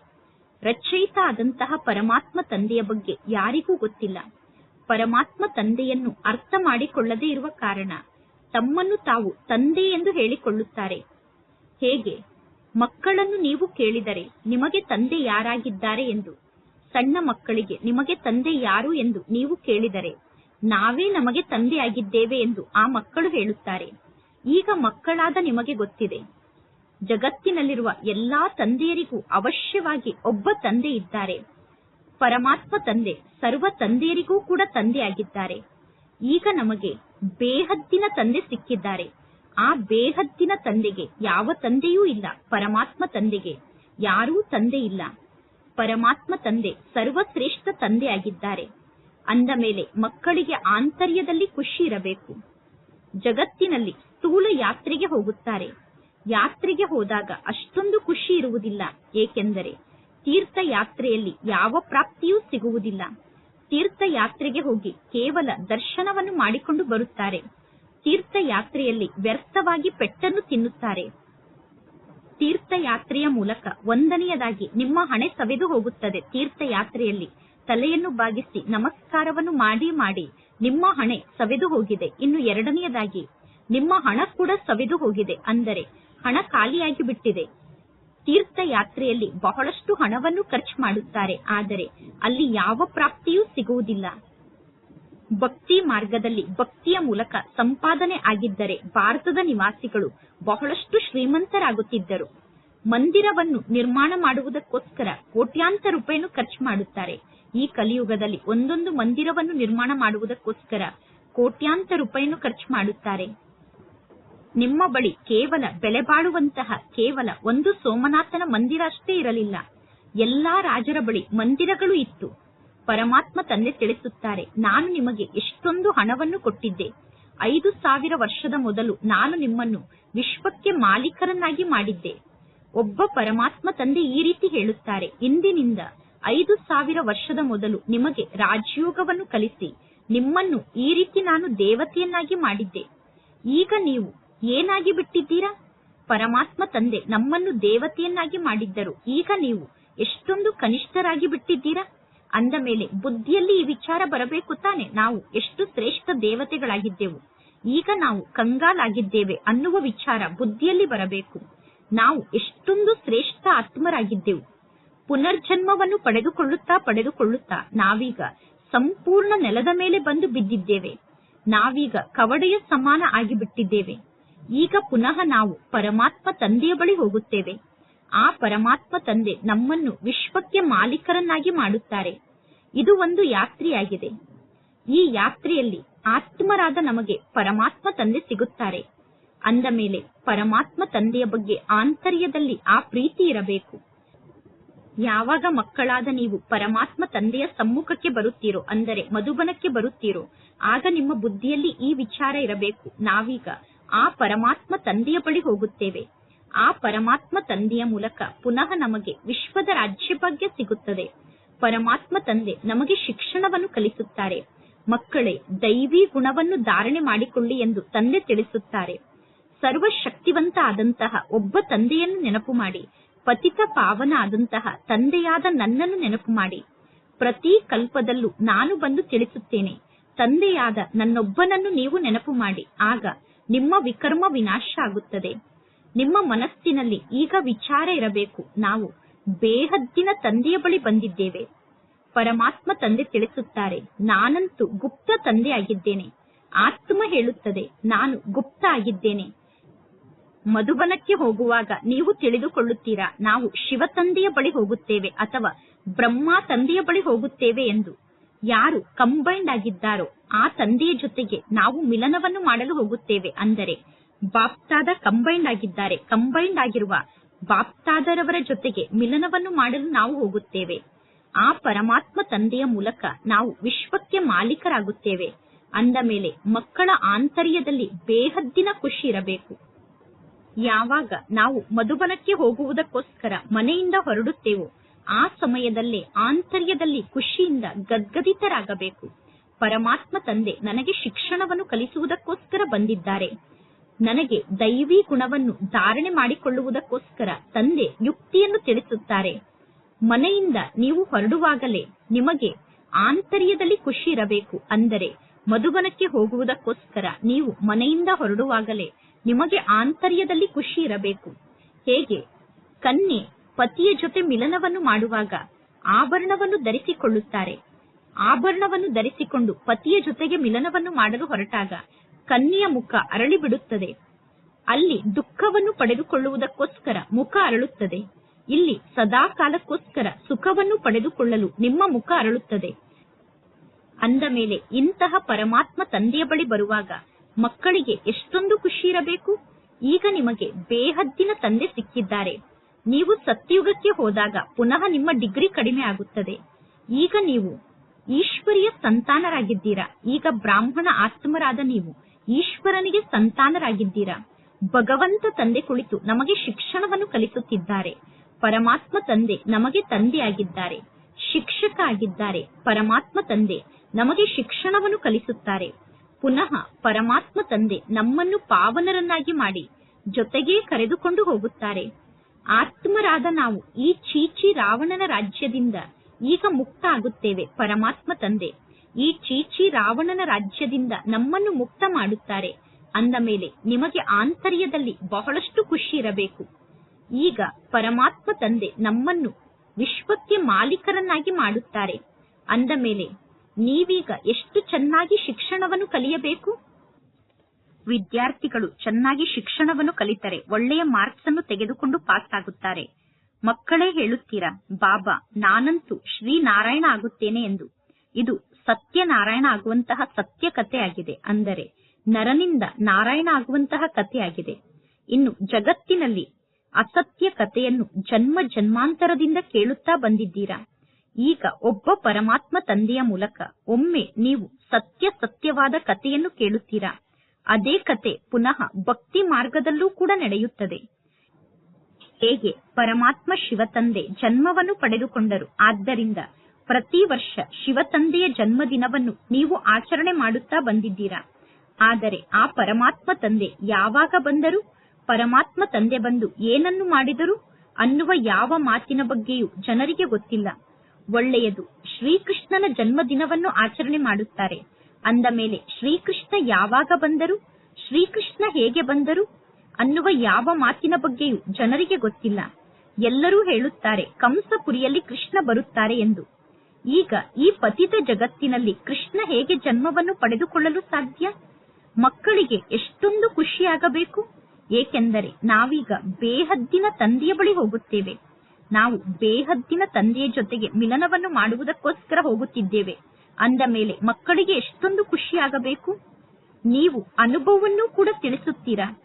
ರಚಯಿತ ಆದಂತಹ ಪರಮಾತ್ಮ ತಂದೆಯ ಬಗ್ಗೆ ಯಾರಿಗೂ ಗೊತ್ತಿಲ್ಲ. ಪರಮಾತ್ಮ ತಂದೆಯನ್ನು ಅರ್ಥ ಮಾಡಿಕೊಳ್ಳದೇ ಇರುವ ಕಾರಣ ತಮ್ಮನ್ನು ತಾವು ತಂದೆ ಎಂದು ಹೇಳಿಕೊಳ್ಳುತ್ತಾರೆ. ಹೇಗೆ? ಮಕ್ಕಳನ್ನು ನೀವು ಕೇಳಿದರೆ ನಿಮಗೆ ತಂದೆ ಯಾರಾಗಿದ್ದಾರೆ ಎಂದು. ಸಣ್ಣ ಮಕ್ಕಳಿಗೆ ನಿಮಗೆ ತಂದೆ ಯಾರು ಎಂದು ನೀವು ಕೇಳಿದರೆ, ನಾವೇ ನಮಗೆ ತಂದೆಯಾಗಿದ್ದೇವೆ ಎಂದು ಆ ಮಕ್ಕಳು ಹೇಳುತ್ತಾರೆ. ಈಗ ಮಕ್ಕಳಾದ ನಿಮಗೆ ಗೊತ್ತಿದೆ. ಜಗತ್ತಿನಲ್ಲಿರುವ ಎಲ್ಲಾ ತಂದೆಯರಿಗೂ ಅವಶ್ಯವಾಗಿ ಒಬ್ಬ ತಂದೆ ಇದ್ದಾರೆ. ಪರಮಾತ್ಮ ತಂದೆ, ಸರ್ವ ತಂದೆಯರಿಗೂ ಕೂಡ ತಂದೆಯಾಗಿದ್ದಾರೆ. ಈಗ ನಮಗೆ ಬೇಹದ್ದಿನ ತಂದೆ ಸಿಕ್ಕಿದ್ದಾರೆ. ಆ ಬೇಹದ್ದಿನ ತಂದೆಗೆ, ಯಾವ ತಂದೆಯೂ ಇಲ್ಲ, ಪರಮಾತ್ಮ ತಂದೆಗೆ, ಯಾರೂ ತಂದೆ ಇಲ್ಲ. ಪರಮಾತ್ಮ ತಂದೆ ಸರ್ವಶ್ರೇಷ್ಠ ತಂದೆಯಾಗಿದ್ದಾರೆ ಅಂದ ಮೇಲೆ ಮಕ್ಕಳಿಗೆ ಆಂತರ್ಯದಲ್ಲಿ ಖುಷಿ ಇರಬೇಕು. ಜಗತ್ತಿನಲ್ಲಿ ಸ್ಥೂಲ ಯಾತ್ರೆಗೆ ಹೋಗುತ್ತಾರೆ. ಯಾತ್ರೆಗೆ ಹೋದಾಗ ಅಷ್ಟೊಂದು ಖುಷಿ ಇರುವುದಿಲ್ಲ. ಏಕೆಂದರೆ ತೀರ್ಥಯಾತ್ರೆಯಲ್ಲಿ ಯಾವ ಪ್ರಾಪ್ತಿಯೂ ಸಿಗುವುದಿಲ್ಲ. ತೀರ್ಥಯಾತ್ರೆಗೆ ಹೋಗಿ ಕೇವಲ ದರ್ಶನವನ್ನು ಮಾಡಿಕೊಂಡು ಬರುತ್ತಾರೆ. ತೀರ್ಥಯಾತ್ರೆಯಲ್ಲಿ ವ್ಯರ್ಥವಾಗಿ ಪೆಟ್ಟನ್ನು ತಿನ್ನುತ್ತಾರೆ. ತೀರ್ಥಯಾತ್ರೆಯ ಮೂಲಕ ಒಂದನೆಯದಾಗಿ ನಿಮ್ಮ ಹಣೆ ಸವೆದು ಹೋಗುತ್ತದೆ. ತೀರ್ಥಯಾತ್ರೆಯಲ್ಲಿ ತಲೆಯನ್ನು ಬಾಗಿಸಿ ನಮಸ್ಕಾರವನ್ನು ಮಾಡಿ ಮಾಡಿ ನಿಮ್ಮ ಹಣೆ ಸವೆದು ಹೋಗಿದೆ. ಇನ್ನು ಎರಡನೆಯದಾಗಿ ನಿಮ್ಮ ಹಣ ಕೂಡ ಸವೆದು ಹೋಗಿದೆ. ಅಂದರೆ ಹಣ ಖಾಲಿಯಾಗಿ ಬಿಟ್ಟಿದೆ. ತೀರ್ಥಯಾತ್ರೆಯಲ್ಲಿ ಬಹಳಷ್ಟು ಹಣವನ್ನು ಖರ್ಚು ಮಾಡುತ್ತಾರೆ. ಆದರೆ ಅಲ್ಲಿ ಯಾವ ಪ್ರಾಪ್ತಿಯೂ ಸಿಗುವುದಿಲ್ಲ. ಭಕ್ತಿ ಮಾರ್ಗದಲ್ಲಿ ಭಕ್ತಿಯ ಮೂಲಕ ಸಂಪಾದನೆ ಆಗಿದ್ದರೆ ಭಾರತದ ನಿವಾಸಿಗಳು ಬಹಳಷ್ಟು ಶ್ರೀಮಂತರಾಗುತ್ತಿದ್ದರು. ಮಂದಿರವನ್ನು ನಿರ್ಮಾಣ ಮಾಡುವುದಕ್ಕೋಸ್ಕರ ಕೋಟ್ಯಾಂತರ ರೂಪಾಯಿಯನ್ನು ಖರ್ಚು ಮಾಡುತ್ತಾರೆ. ಈ ಕಲಿಯುಗದಲ್ಲಿ ಒಂದೊಂದು ಮಂದಿರವನ್ನು ನಿರ್ಮಾಣ ಮಾಡುವುದಕ್ಕೋಸ್ಕರ ಕೋಟ್ಯಾಂತರ ರೂಪಾಯಿಯನ್ನು ಖರ್ಚು ಮಾಡುತ್ತಾರೆ. ನಿಮ್ಮ ಬಳಿ ಕೇವಲ ಬೆಲೆ ಬಾಳುವಂತಹ ಕೇವಲ ಒಂದು ಸೋಮನಾಥನ ಮಂದಿರ ಅಷ್ಟೇ ಇರಲಿಲ್ಲ. ಎಲ್ಲಾ ರಾಜರ ಬಳಿ ಮಂದಿರಗಳು ಇತ್ತು. ಪರಮಾತ್ಮ ತಂದೆ ತಿಳಿಸುತ್ತಾರೆ, ನಾನು ನಿಮಗೆ ಎಷ್ಟೊಂದು ಹಣವನ್ನು ಕೊಟ್ಟಿದ್ದೆ. ಐದು ಸಾವಿರ ವರ್ಷದ ಮೊದಲು ನಾನು ನಿಮ್ಮನ್ನು ವಿಶ್ವಕ್ಕೆ ಮಾಲೀಕರನ್ನಾಗಿ ಮಾಡಿದ್ದೆ. ಒಬ್ಬ ಪರಮಾತ್ಮ ತಂದೆ ಈ ರೀತಿ ಹೇಳುತ್ತಾರೆ, ಇಂದಿನಿಂದ ಐದು ಸಾವಿರ ವರ್ಷದ ಮೊದಲು ನಿಮಗೆ ರಾಜಯೋಗವನ್ನು ಕಲಿಸಿ, ನಿಮ್ಮನ್ನು ಈ ರೀತಿ ನಾನು ದೇವತೆಯನ್ನಾಗಿ ಮಾಡಿದ್ದೆ. ಈಗ ನೀವು ಏನಾಗಿ ಬಿಟ್ಟಿದ್ದೀರಾ? ಪರಮಾತ್ಮ ತಂದೆ ನಮ್ಮನ್ನು ದೇವತೆಯನ್ನಾಗಿ ಮಾಡಿದ್ದರು, ಈಗ ನೀವು ಎಷ್ಟೊಂದು ಕನಿಷ್ಠರಾಗಿ ಬಿಟ್ಟಿದ್ದೀರಾ? ಅಂದ ಮೇಲೆ ಬುದ್ಧಿಯಲ್ಲಿ ಈ ವಿಚಾರ ಬರಬೇಕು ತಾನೆ? ನಾವು ಎಷ್ಟು ಶ್ರೇಷ್ಠ ದೇವತೆಗಳಾಗಿದ್ದೆವು. ಈಗ ನಾವು ಕಂಗಾಲಾಗಿದ್ದೇವೆ ಅನ್ನುವ ವಿಚಾರ ಬುದ್ಧಿಯಲ್ಲಿ ಬರಬೇಕು. ನಾವು ಎಷ್ಟೊಂದು ಶ್ರೇಷ್ಠ ಆತ್ಮರಾಗಿದ್ದೆವು. ಪುನರ್ಜನ್ಮವನ್ನು ಪಡೆದುಕೊಳ್ಳುತ್ತಾ ಪಡೆದುಕೊಳ್ಳುತ್ತಾ ನಾವೀಗ ಸಂಪೂರ್ಣ ನೆಲದ ಮೇಲೆ ಬಂದು ಬಿದ್ದಿದ್ದೇವೆ. ನಾವೀಗ ಕವಡೆಯ ಸಮಾನ ಆಗಿಬಿಟ್ಟಿದ್ದೇವೆ. ಈಗ ಪುನಃ ನಾವು ಪರಮಾತ್ಮ ತಂದೆಯ ಬಳಿ ಹೋಗುತ್ತೇವೆ. ಆ ಪರಮಾತ್ಮ ತಂದೆ ನಮ್ಮನ್ನು ವಿಶ್ವಕ್ಕೆ ಮಾಲೀಕರನ್ನಾಗಿ ಮಾಡುತ್ತಾರೆ. ಇದು ಒಂದು ಯಾತ್ರೆಯಾಗಿದೆ. ಈ ಯಾತ್ರೆಯಲ್ಲಿ ಆತ್ಮರಾದ ನಮಗೆ ಪರಮಾತ್ಮ ತಂದೆ ಸಿಗುತ್ತಾರೆ. ಅಂದ ಮೇಲೆ ಪರಮಾತ್ಮ ತಂದೆಯ ಬಗ್ಗೆ ಆಂತರ್ಯದಲ್ಲಿ ಆ ಪ್ರೀತಿ ಇರಬೇಕು. ಯಾವಾಗ ಮಕ್ಕಳಾದ ನೀವು ಪರಮಾತ್ಮ ತಂದೆಯ ಸಮ್ಮುಖಕ್ಕೆ ಬರುತ್ತೀರೋ, ಅಂದರೆ ಮಧುಬನಕ್ಕೆ ಬರುತ್ತೀರೋ, ಆಗ ನಿಮ್ಮ ಬುದ್ಧಿಯಲ್ಲಿ ಈ ವಿಚಾರ ಇರಬೇಕು. ನಾವೀಗ ಆ ಪರಮಾತ್ಮ ತಂದೆಯ ಬಳಿ ಹೋಗುತ್ತೇವೆ. ಆ ಪರಮಾತ್ಮ ತಂದೆಯ ಮೂಲಕ ಪುನಃ ನಮಗೆ ವಿಶ್ವದ ರಾಜ್ಯಭಾಗ್ಯ ಸಿಗುತ್ತದೆ. ಪರಮಾತ್ಮ ತಂದೆ ನಮಗೆ ಶಿಕ್ಷಣವನ್ನು ಕಲಿಸುತ್ತಾರೆ. ಮಕ್ಕಳೇ, ದೈವಿ ಗುಣವನ್ನು ಧಾರಣೆ ಮಾಡಿಕೊಳ್ಳಿ ಎಂದು ತಂದೆ ತಿಳಿಸುತ್ತಾರೆ. ಸರ್ವಶಕ್ತಿವಂತ ಆದಂತಹ ಒಬ್ಬ ತಂದೆಯನ್ನು ನೆನಪು ಮಾಡಿ. ಪತಿತ ಪಾವನ ಆದಂತಹ ತಂದೆಯಾದ ನನ್ನನ್ನು ನೆನಪು ಮಾಡಿ. ಪ್ರತಿ ಕಲ್ಪದಲ್ಲೂ ನಾನು ಬಂದು ತಿಳಿಸುತ್ತೇನೆ. ತಂದೆಯಾದ ನನ್ನೊಬ್ಬನನ್ನು ನೀವು ನೆನಪು ಮಾಡಿ. ಆಗ ನಿಮ್ಮ ವಿಕರ್ಮ ವಿನಾಶ ಆಗುತ್ತದೆ. ನಿಮ್ಮ ಮನಸ್ಸಿನಲ್ಲಿ ಈಗ ವಿಚಾರ ಇರಬೇಕು. ನಾವು ಬೇಹದ್ದಿನ ತಂದೆಯ ಬಳಿ ಬಂದಿದ್ದೇವೆ. ಪರಮಾತ್ಮ ತಂದೆ ತಿಳಿಸುತ್ತಾರೆ, ನಾನಂತೂ ಗುಪ್ತ ತಂದೆ ಆಗಿದ್ದೇನೆ ಆತ್ಮ ಹೇಳುತ್ತದೆ, ನಾನು ಗುಪ್ತ ಆಗಿದ್ದೇನೆ. ಮಧುಬನಕ್ಕೆ ಹೋಗುವಾಗ ನೀವು ತಿಳಿದುಕೊಳ್ಳುತ್ತೀರಾ, ನಾವು ಶಿವ ತಂದೆಯ ಬಳಿ ಹೋಗುತ್ತೇವೆ ಅಥವಾ ಬ್ರಹ್ಮ ತಂದೆಯ ಬಳಿ ಹೋಗುತ್ತೇವೆ ಎಂದು. ಯಾರು ಕಂಬೈಂಡ್ ಆಗಿದ್ದಾರೋ ಆ ತಂದೆಯ ಜೊತೆಗೆ ನಾವು ಮಿಲನವನ್ನು ಮಾಡಲು ಹೋಗುತ್ತೇವೆ ಅಂದರೆ ಬಾಪ್ತಾದ ಕಂಬೈಂಡ್ ಆಗಿದ್ದಾರೆ. ಕಂಬೈಂಡ್ ಆಗಿರುವ ಬಾಪ್ತಾದರವರ ಜೊತೆಗೆ ಮಿಲನವನ್ನು ಮಾಡಲು ನಾವು ಹೋಗುತ್ತೇವೆ. ಆ ಪರಮಾತ್ಮ ತಂದೆಯ ಮೂಲಕ ನಾವು ವಿಶ್ವಕ್ಕೆ ಮಾಲೀಕರಾಗುತ್ತೇವೆ. ಅಂದ ಮೇಲೆ ಮಕ್ಕಳ ಆಂತರ್ಯದಲ್ಲಿ ಬೇಹದ್ದಿನ ಖುಷಿ ಇರಬೇಕು. ಯಾವಾಗ ನಾವು ಮಧುಬನಕ್ಕೆ ಹೋಗುವುದಕ್ಕೋಸ್ಕರ ಮನೆಯಿಂದ ಹೊರಡುತ್ತೇವೋ ಆ ಸಮಯದಲ್ಲೇ ಆಂತರ್ಯದಲ್ಲಿ ಖುಷಿಯಿಂದ ಗದ್ಗದಿತರಾಗಬೇಕು. ಪರಮಾತ್ಮ ತಂದೆ ನನಗೆ ಶಿಕ್ಷಣವನ್ನು ಕಲಿಸುವುದಕ್ಕೋಸ್ಕರ ಬಂದಿದ್ದಾರೆ. ನನಗೆ ದೈವಿ ಗುಣವನ್ನು ಧಾರಣೆ ಮಾಡಿಕೊಳ್ಳುವುದಕ್ಕೋಸ್ಕರ ತಂದೆ ಯುಕ್ತಿಯನ್ನು ತಿಳಿಸುತ್ತಾರೆ. ಮನೆಯಿಂದ ನೀವು ಹೊರಡುವಾಗಲೇ ನಿಮಗೆ ಆಂತರ್ಯದಲ್ಲಿ ಖುಷಿ ಇರಬೇಕು ಅಂದರೆ ಮಧುಬನಕ್ಕೆ ಹೋಗುವುದಕ್ಕೋಸ್ಕರ ನೀವು ಮನೆಯಿಂದ ಹೊರಡುವಾಗಲೇ ನಿಮಗೆ ಆಂತರ್ಯದಲ್ಲಿ ಖುಷಿ ಇರಬೇಕು. ಹೇಗೆ? ಕನ್ಯೆ ಪತಿಯ ಜೊತೆ ಮಿಲನವನ್ನು ಮಾಡುವಾಗ ಆಭರಣವನ್ನು ಧರಿಸಿಕೊಳ್ಳುತ್ತಾರೆ. ಆಭರಣವನ್ನು ಧರಿಸಿಕೊಂಡು ಪತಿಯ ಜೊತೆಗೆ ಮಿಲನವನ್ನು ಮಾಡಲು ಹೊರಟಾಗ ಕನ್ಯೆಯ ಮುಖ ಅರಳಿ ಬಿಡುತ್ತದೆ ಅಲ್ಲಿ ದುಃಖವನ್ನು ಪಡೆದುಕೊಳ್ಳುವುದಕ್ಕೋಸ್ಕರ ಮುಖ ಅರಳುತ್ತದೆ. ಇಲ್ಲಿ ಸದಾ ಕಾಲಕ್ಕೋಸ್ಕರ ಸುಖವನ್ನು ಪಡೆದುಕೊಳ್ಳಲು ನಿಮ್ಮ ಮುಖ ಅರಳುತ್ತದೆ. ಅಂದ ಮೇಲೆ ಇಂತಹ ಪರಮಾತ್ಮ ತಂದೆಯ ಬಳಿ ಬರುವಾಗ ಮಕ್ಕಳಿಗೆ ಎಷ್ಟೊಂದು ಖುಷಿ ಇರಬೇಕು ಈಗ ನಿಮಗೆ ಬೇಹದ್ದಿನ ತಂದೆ ಸಿಕ್ಕಿದ್ದಾರೆ. ನೀವು ಸತ್ಯುಗಕ್ಕೆ ಹೋದಾಗ ಪುನಃ ನಿಮ್ಮ ಡಿಗ್ರಿ ಕಡಿಮೆ ಆಗುತ್ತದೆ. ಈಗ ನೀವು ಈಶ್ವರಿಯ ಸಂತಾನರಾಗಿದ್ದೀರಾ? ಈಗ ಬ್ರಾಹ್ಮಣ ಆತ್ಮರಾದ ನೀವು ಈಶ್ವರನಿಗೆ ಸಂತಾನರಾಗಿದ್ದೀರಾ? ಭಗವಂತ ತಂದೆ ಕುಳಿತು ನಮಗೆ ಶಿಕ್ಷಣವನ್ನು ಕಲಿಸುತ್ತಿದ್ದಾರೆ. ಪರಮಾತ್ಮ ತಂದೆ ನಮಗೆ ತಂದೆಯಾಗಿದ್ದಾರೆ. ಶಿಕ್ಷಕ ಆಗಿದ್ದಾರೆ. ಪರಮಾತ್ಮ ತಂದೆ ನಮಗೆ ಶಿಕ್ಷಣವನ್ನು ಕಲಿಸುತ್ತಾರೆ. ಪುನಃ ಪರಮಾತ್ಮ ತಂದೆ ನಮ್ಮನ್ನು ಪಾವನರನ್ನಾಗಿ ಮಾಡಿ ಜೊತೆಗೇ ಕರೆದುಕೊಂಡು ಹೋಗುತ್ತಾರೆ. ಆತ್ಮರಾದ ನಾವು ಈ ಚೀಚಿ ರಾವಣನ ರಾಜ್ಯದಿಂದ ಈಗ ಮುಕ್ತ ಆಗುತ್ತೇವೆ ಪರಮಾತ್ಮ ತಂದೆ. ಈ ಚೀಚಿ ರಾವಣನ ರಾಜ್ಯದಿಂದ ನಮ್ಮನ್ನು ಮುಕ್ತ ಮಾಡುತ್ತಾರೆ. ಅಂದ ಮೇಲೆ ನಿಮಗೆ ಆಂತರ್ಯದಲ್ಲಿ ಬಹಳಷ್ಟು ಖುಷಿ ಇರಬೇಕು. ಈಗ ಪರಮಾತ್ಮ ತಂದೆ ನಮ್ಮನ್ನು ವಿಶ್ವಕ್ಕೆ ಮಾಲೀಕರನ್ನಾಗಿ ಮಾಡುತ್ತಾರೆ. ಅಂದ ಮೇಲೆ ನೀವೀಗ ಎಷ್ಟು ಚೆನ್ನಾಗಿ ಶಿಕ್ಷಣವನ್ನು ಕಲಿಯಬೇಕು? ವಿದ್ಯಾರ್ಥಿಗಳು ಚೆನ್ನಾಗಿ ಶಿಕ್ಷಣವನ್ನು ಕಲಿತರೆ ಒಳ್ಳೆಯ ಮಾರ್ಕ್ಸ್ ಅನ್ನು ತೆಗೆದುಕೊಂಡು ಪಾಸ್ ಆಗುತ್ತಾರೆ. ಮಕ್ಕಳೇ ಹೇಳುತ್ತೀರಾ, ಬಾಬಾ, ನಾನಂತೂ ಶ್ರೀನಾರಾಯಣ ಆಗುತ್ತೇನೆ ಎಂದು. ಇದು ಸತ್ಯನಾರಾಯಣ ಆಗುವಂತಹ ಸತ್ಯ ಕಥೆಯಾಗಿದೆ. ಅಂದರೆ ನರನಿಂದ ನಾರಾಯಣ ಆಗುವಂತಹ ಕಥೆಯಾಗಿದೆ. ಇನ್ನು ಜಗತ್ತಿನಲ್ಲಿ ಅಸತ್ಯ ಕಥೆಯನ್ನು ಜನ್ಮ ಜನ್ಮಾಂತರದಿಂದ ಕೇಳುತ್ತಾ ಬಂದಿದ್ದೀರಾ? ಈಗ ಒಬ್ಬ ಪರಮಾತ್ಮ ತಂದೆಯ ಮೂಲಕ ಒಮ್ಮೆ ನೀವು ಸತ್ಯ ಸತ್ಯವಾದ ಕಥೆಯನ್ನು ಕೇಳುತ್ತೀರಾ? ಅದೇ ಕತೆ ಪುನಃ ಭಕ್ತಿ ಮಾರ್ಗದಲ್ಲೂ ಕೂಡ ನಡೆಯುತ್ತದೆ. ಹೇಗೆ ಪರಮಾತ್ಮ ಶಿವತಂದೆ ಜನ್ಮವನ್ನು ಪಡೆದುಕೊಂಡರು. ಆದ್ದರಿಂದ ಪ್ರತಿ ವರ್ಷ ಶಿವತಂದೆಯ ಜನ್ಮದಿನವನ್ನು ನೀವು ಆಚರಣೆ ಮಾಡುತ್ತಾ ಬಂದಿದ್ದೀರಾ? ಆದರೆ ಆ ಪರಮಾತ್ಮ ತಂದೆ ಯಾವಾಗ ಬಂದರು? ಪರಮಾತ್ಮ ತಂದೆ ಬಂದು ಏನನ್ನು ಮಾಡಿದರು? ಅನ್ನುವ ಯಾವ ಮಾತಿನ ಬಗ್ಗೆಯೂ ಜನರಿಗೆ ಗೊತ್ತಿಲ್ಲ. ಒಳ್ಳೆಯದು, ಶ್ರೀಕೃಷ್ಣನ ಜನ್ಮದಿನವನ್ನು ಆಚರಣೆ ಮಾಡುತ್ತಾರೆ. ಅಂದ ಮೇಲೆ ಶ್ರೀಕೃಷ್ಣ ಯಾವಾಗ ಬಂದರು? ಶ್ರೀಕೃಷ್ಣ ಹೇಗೆ ಬಂದರು? ಅನ್ನುವ ಯಾವ ಮಾತಿನ ಬಗ್ಗೆಯೂ ಜನರಿಗೆ ಗೊತ್ತಿಲ್ಲ. ಎಲ್ಲರೂ ಹೇಳುತ್ತಾರೆ ಕಂಸಪುರಿಯಲ್ಲಿ ಕೃಷ್ಣ ಬರುತ್ತಾರೆ ಎಂದು. ಈಗ ಈ ಪತಿತ ಜಗತ್ತಿನಲ್ಲಿ ಕೃಷ್ಣ ಹೇಗೆ ಜನ್ಮವನ್ನು ಪಡೆದುಕೊಳ್ಳಲು ಸಾಧ್ಯ? ಮಕ್ಕಳಿಗೆ ಎಷ್ಟೊಂದು ಖುಷಿಯಾಗಬೇಕು? ಏಕೆಂದರೆ ನಾವೀಗ ಬೇಹದ್ದಿನ ತಂದೆಯ ಬಳಿ ಹೋಗುತ್ತೇವೆ. ನಾವು ಬೇಹದ್ದಿನ ತಂದೆಯ ಜೊತೆಗೆ ಮಿಲನವನ್ನು ಮಾಡುವುದಕ್ಕೋಸ್ಕರ ಹೋಗುತ್ತಿದ್ದೇವೆ. ಅಂದ ಮೇಲೆ ಮಕ್ಕಳಿಗೆ ಎಷ್ಟೊಂದು ಖುಷಿಯಾಗಬೇಕು? ನೀವು ಅನುಭವವನ್ನೂ ಕೂಡ ತಿಳಿಸುತ್ತೀರಾ?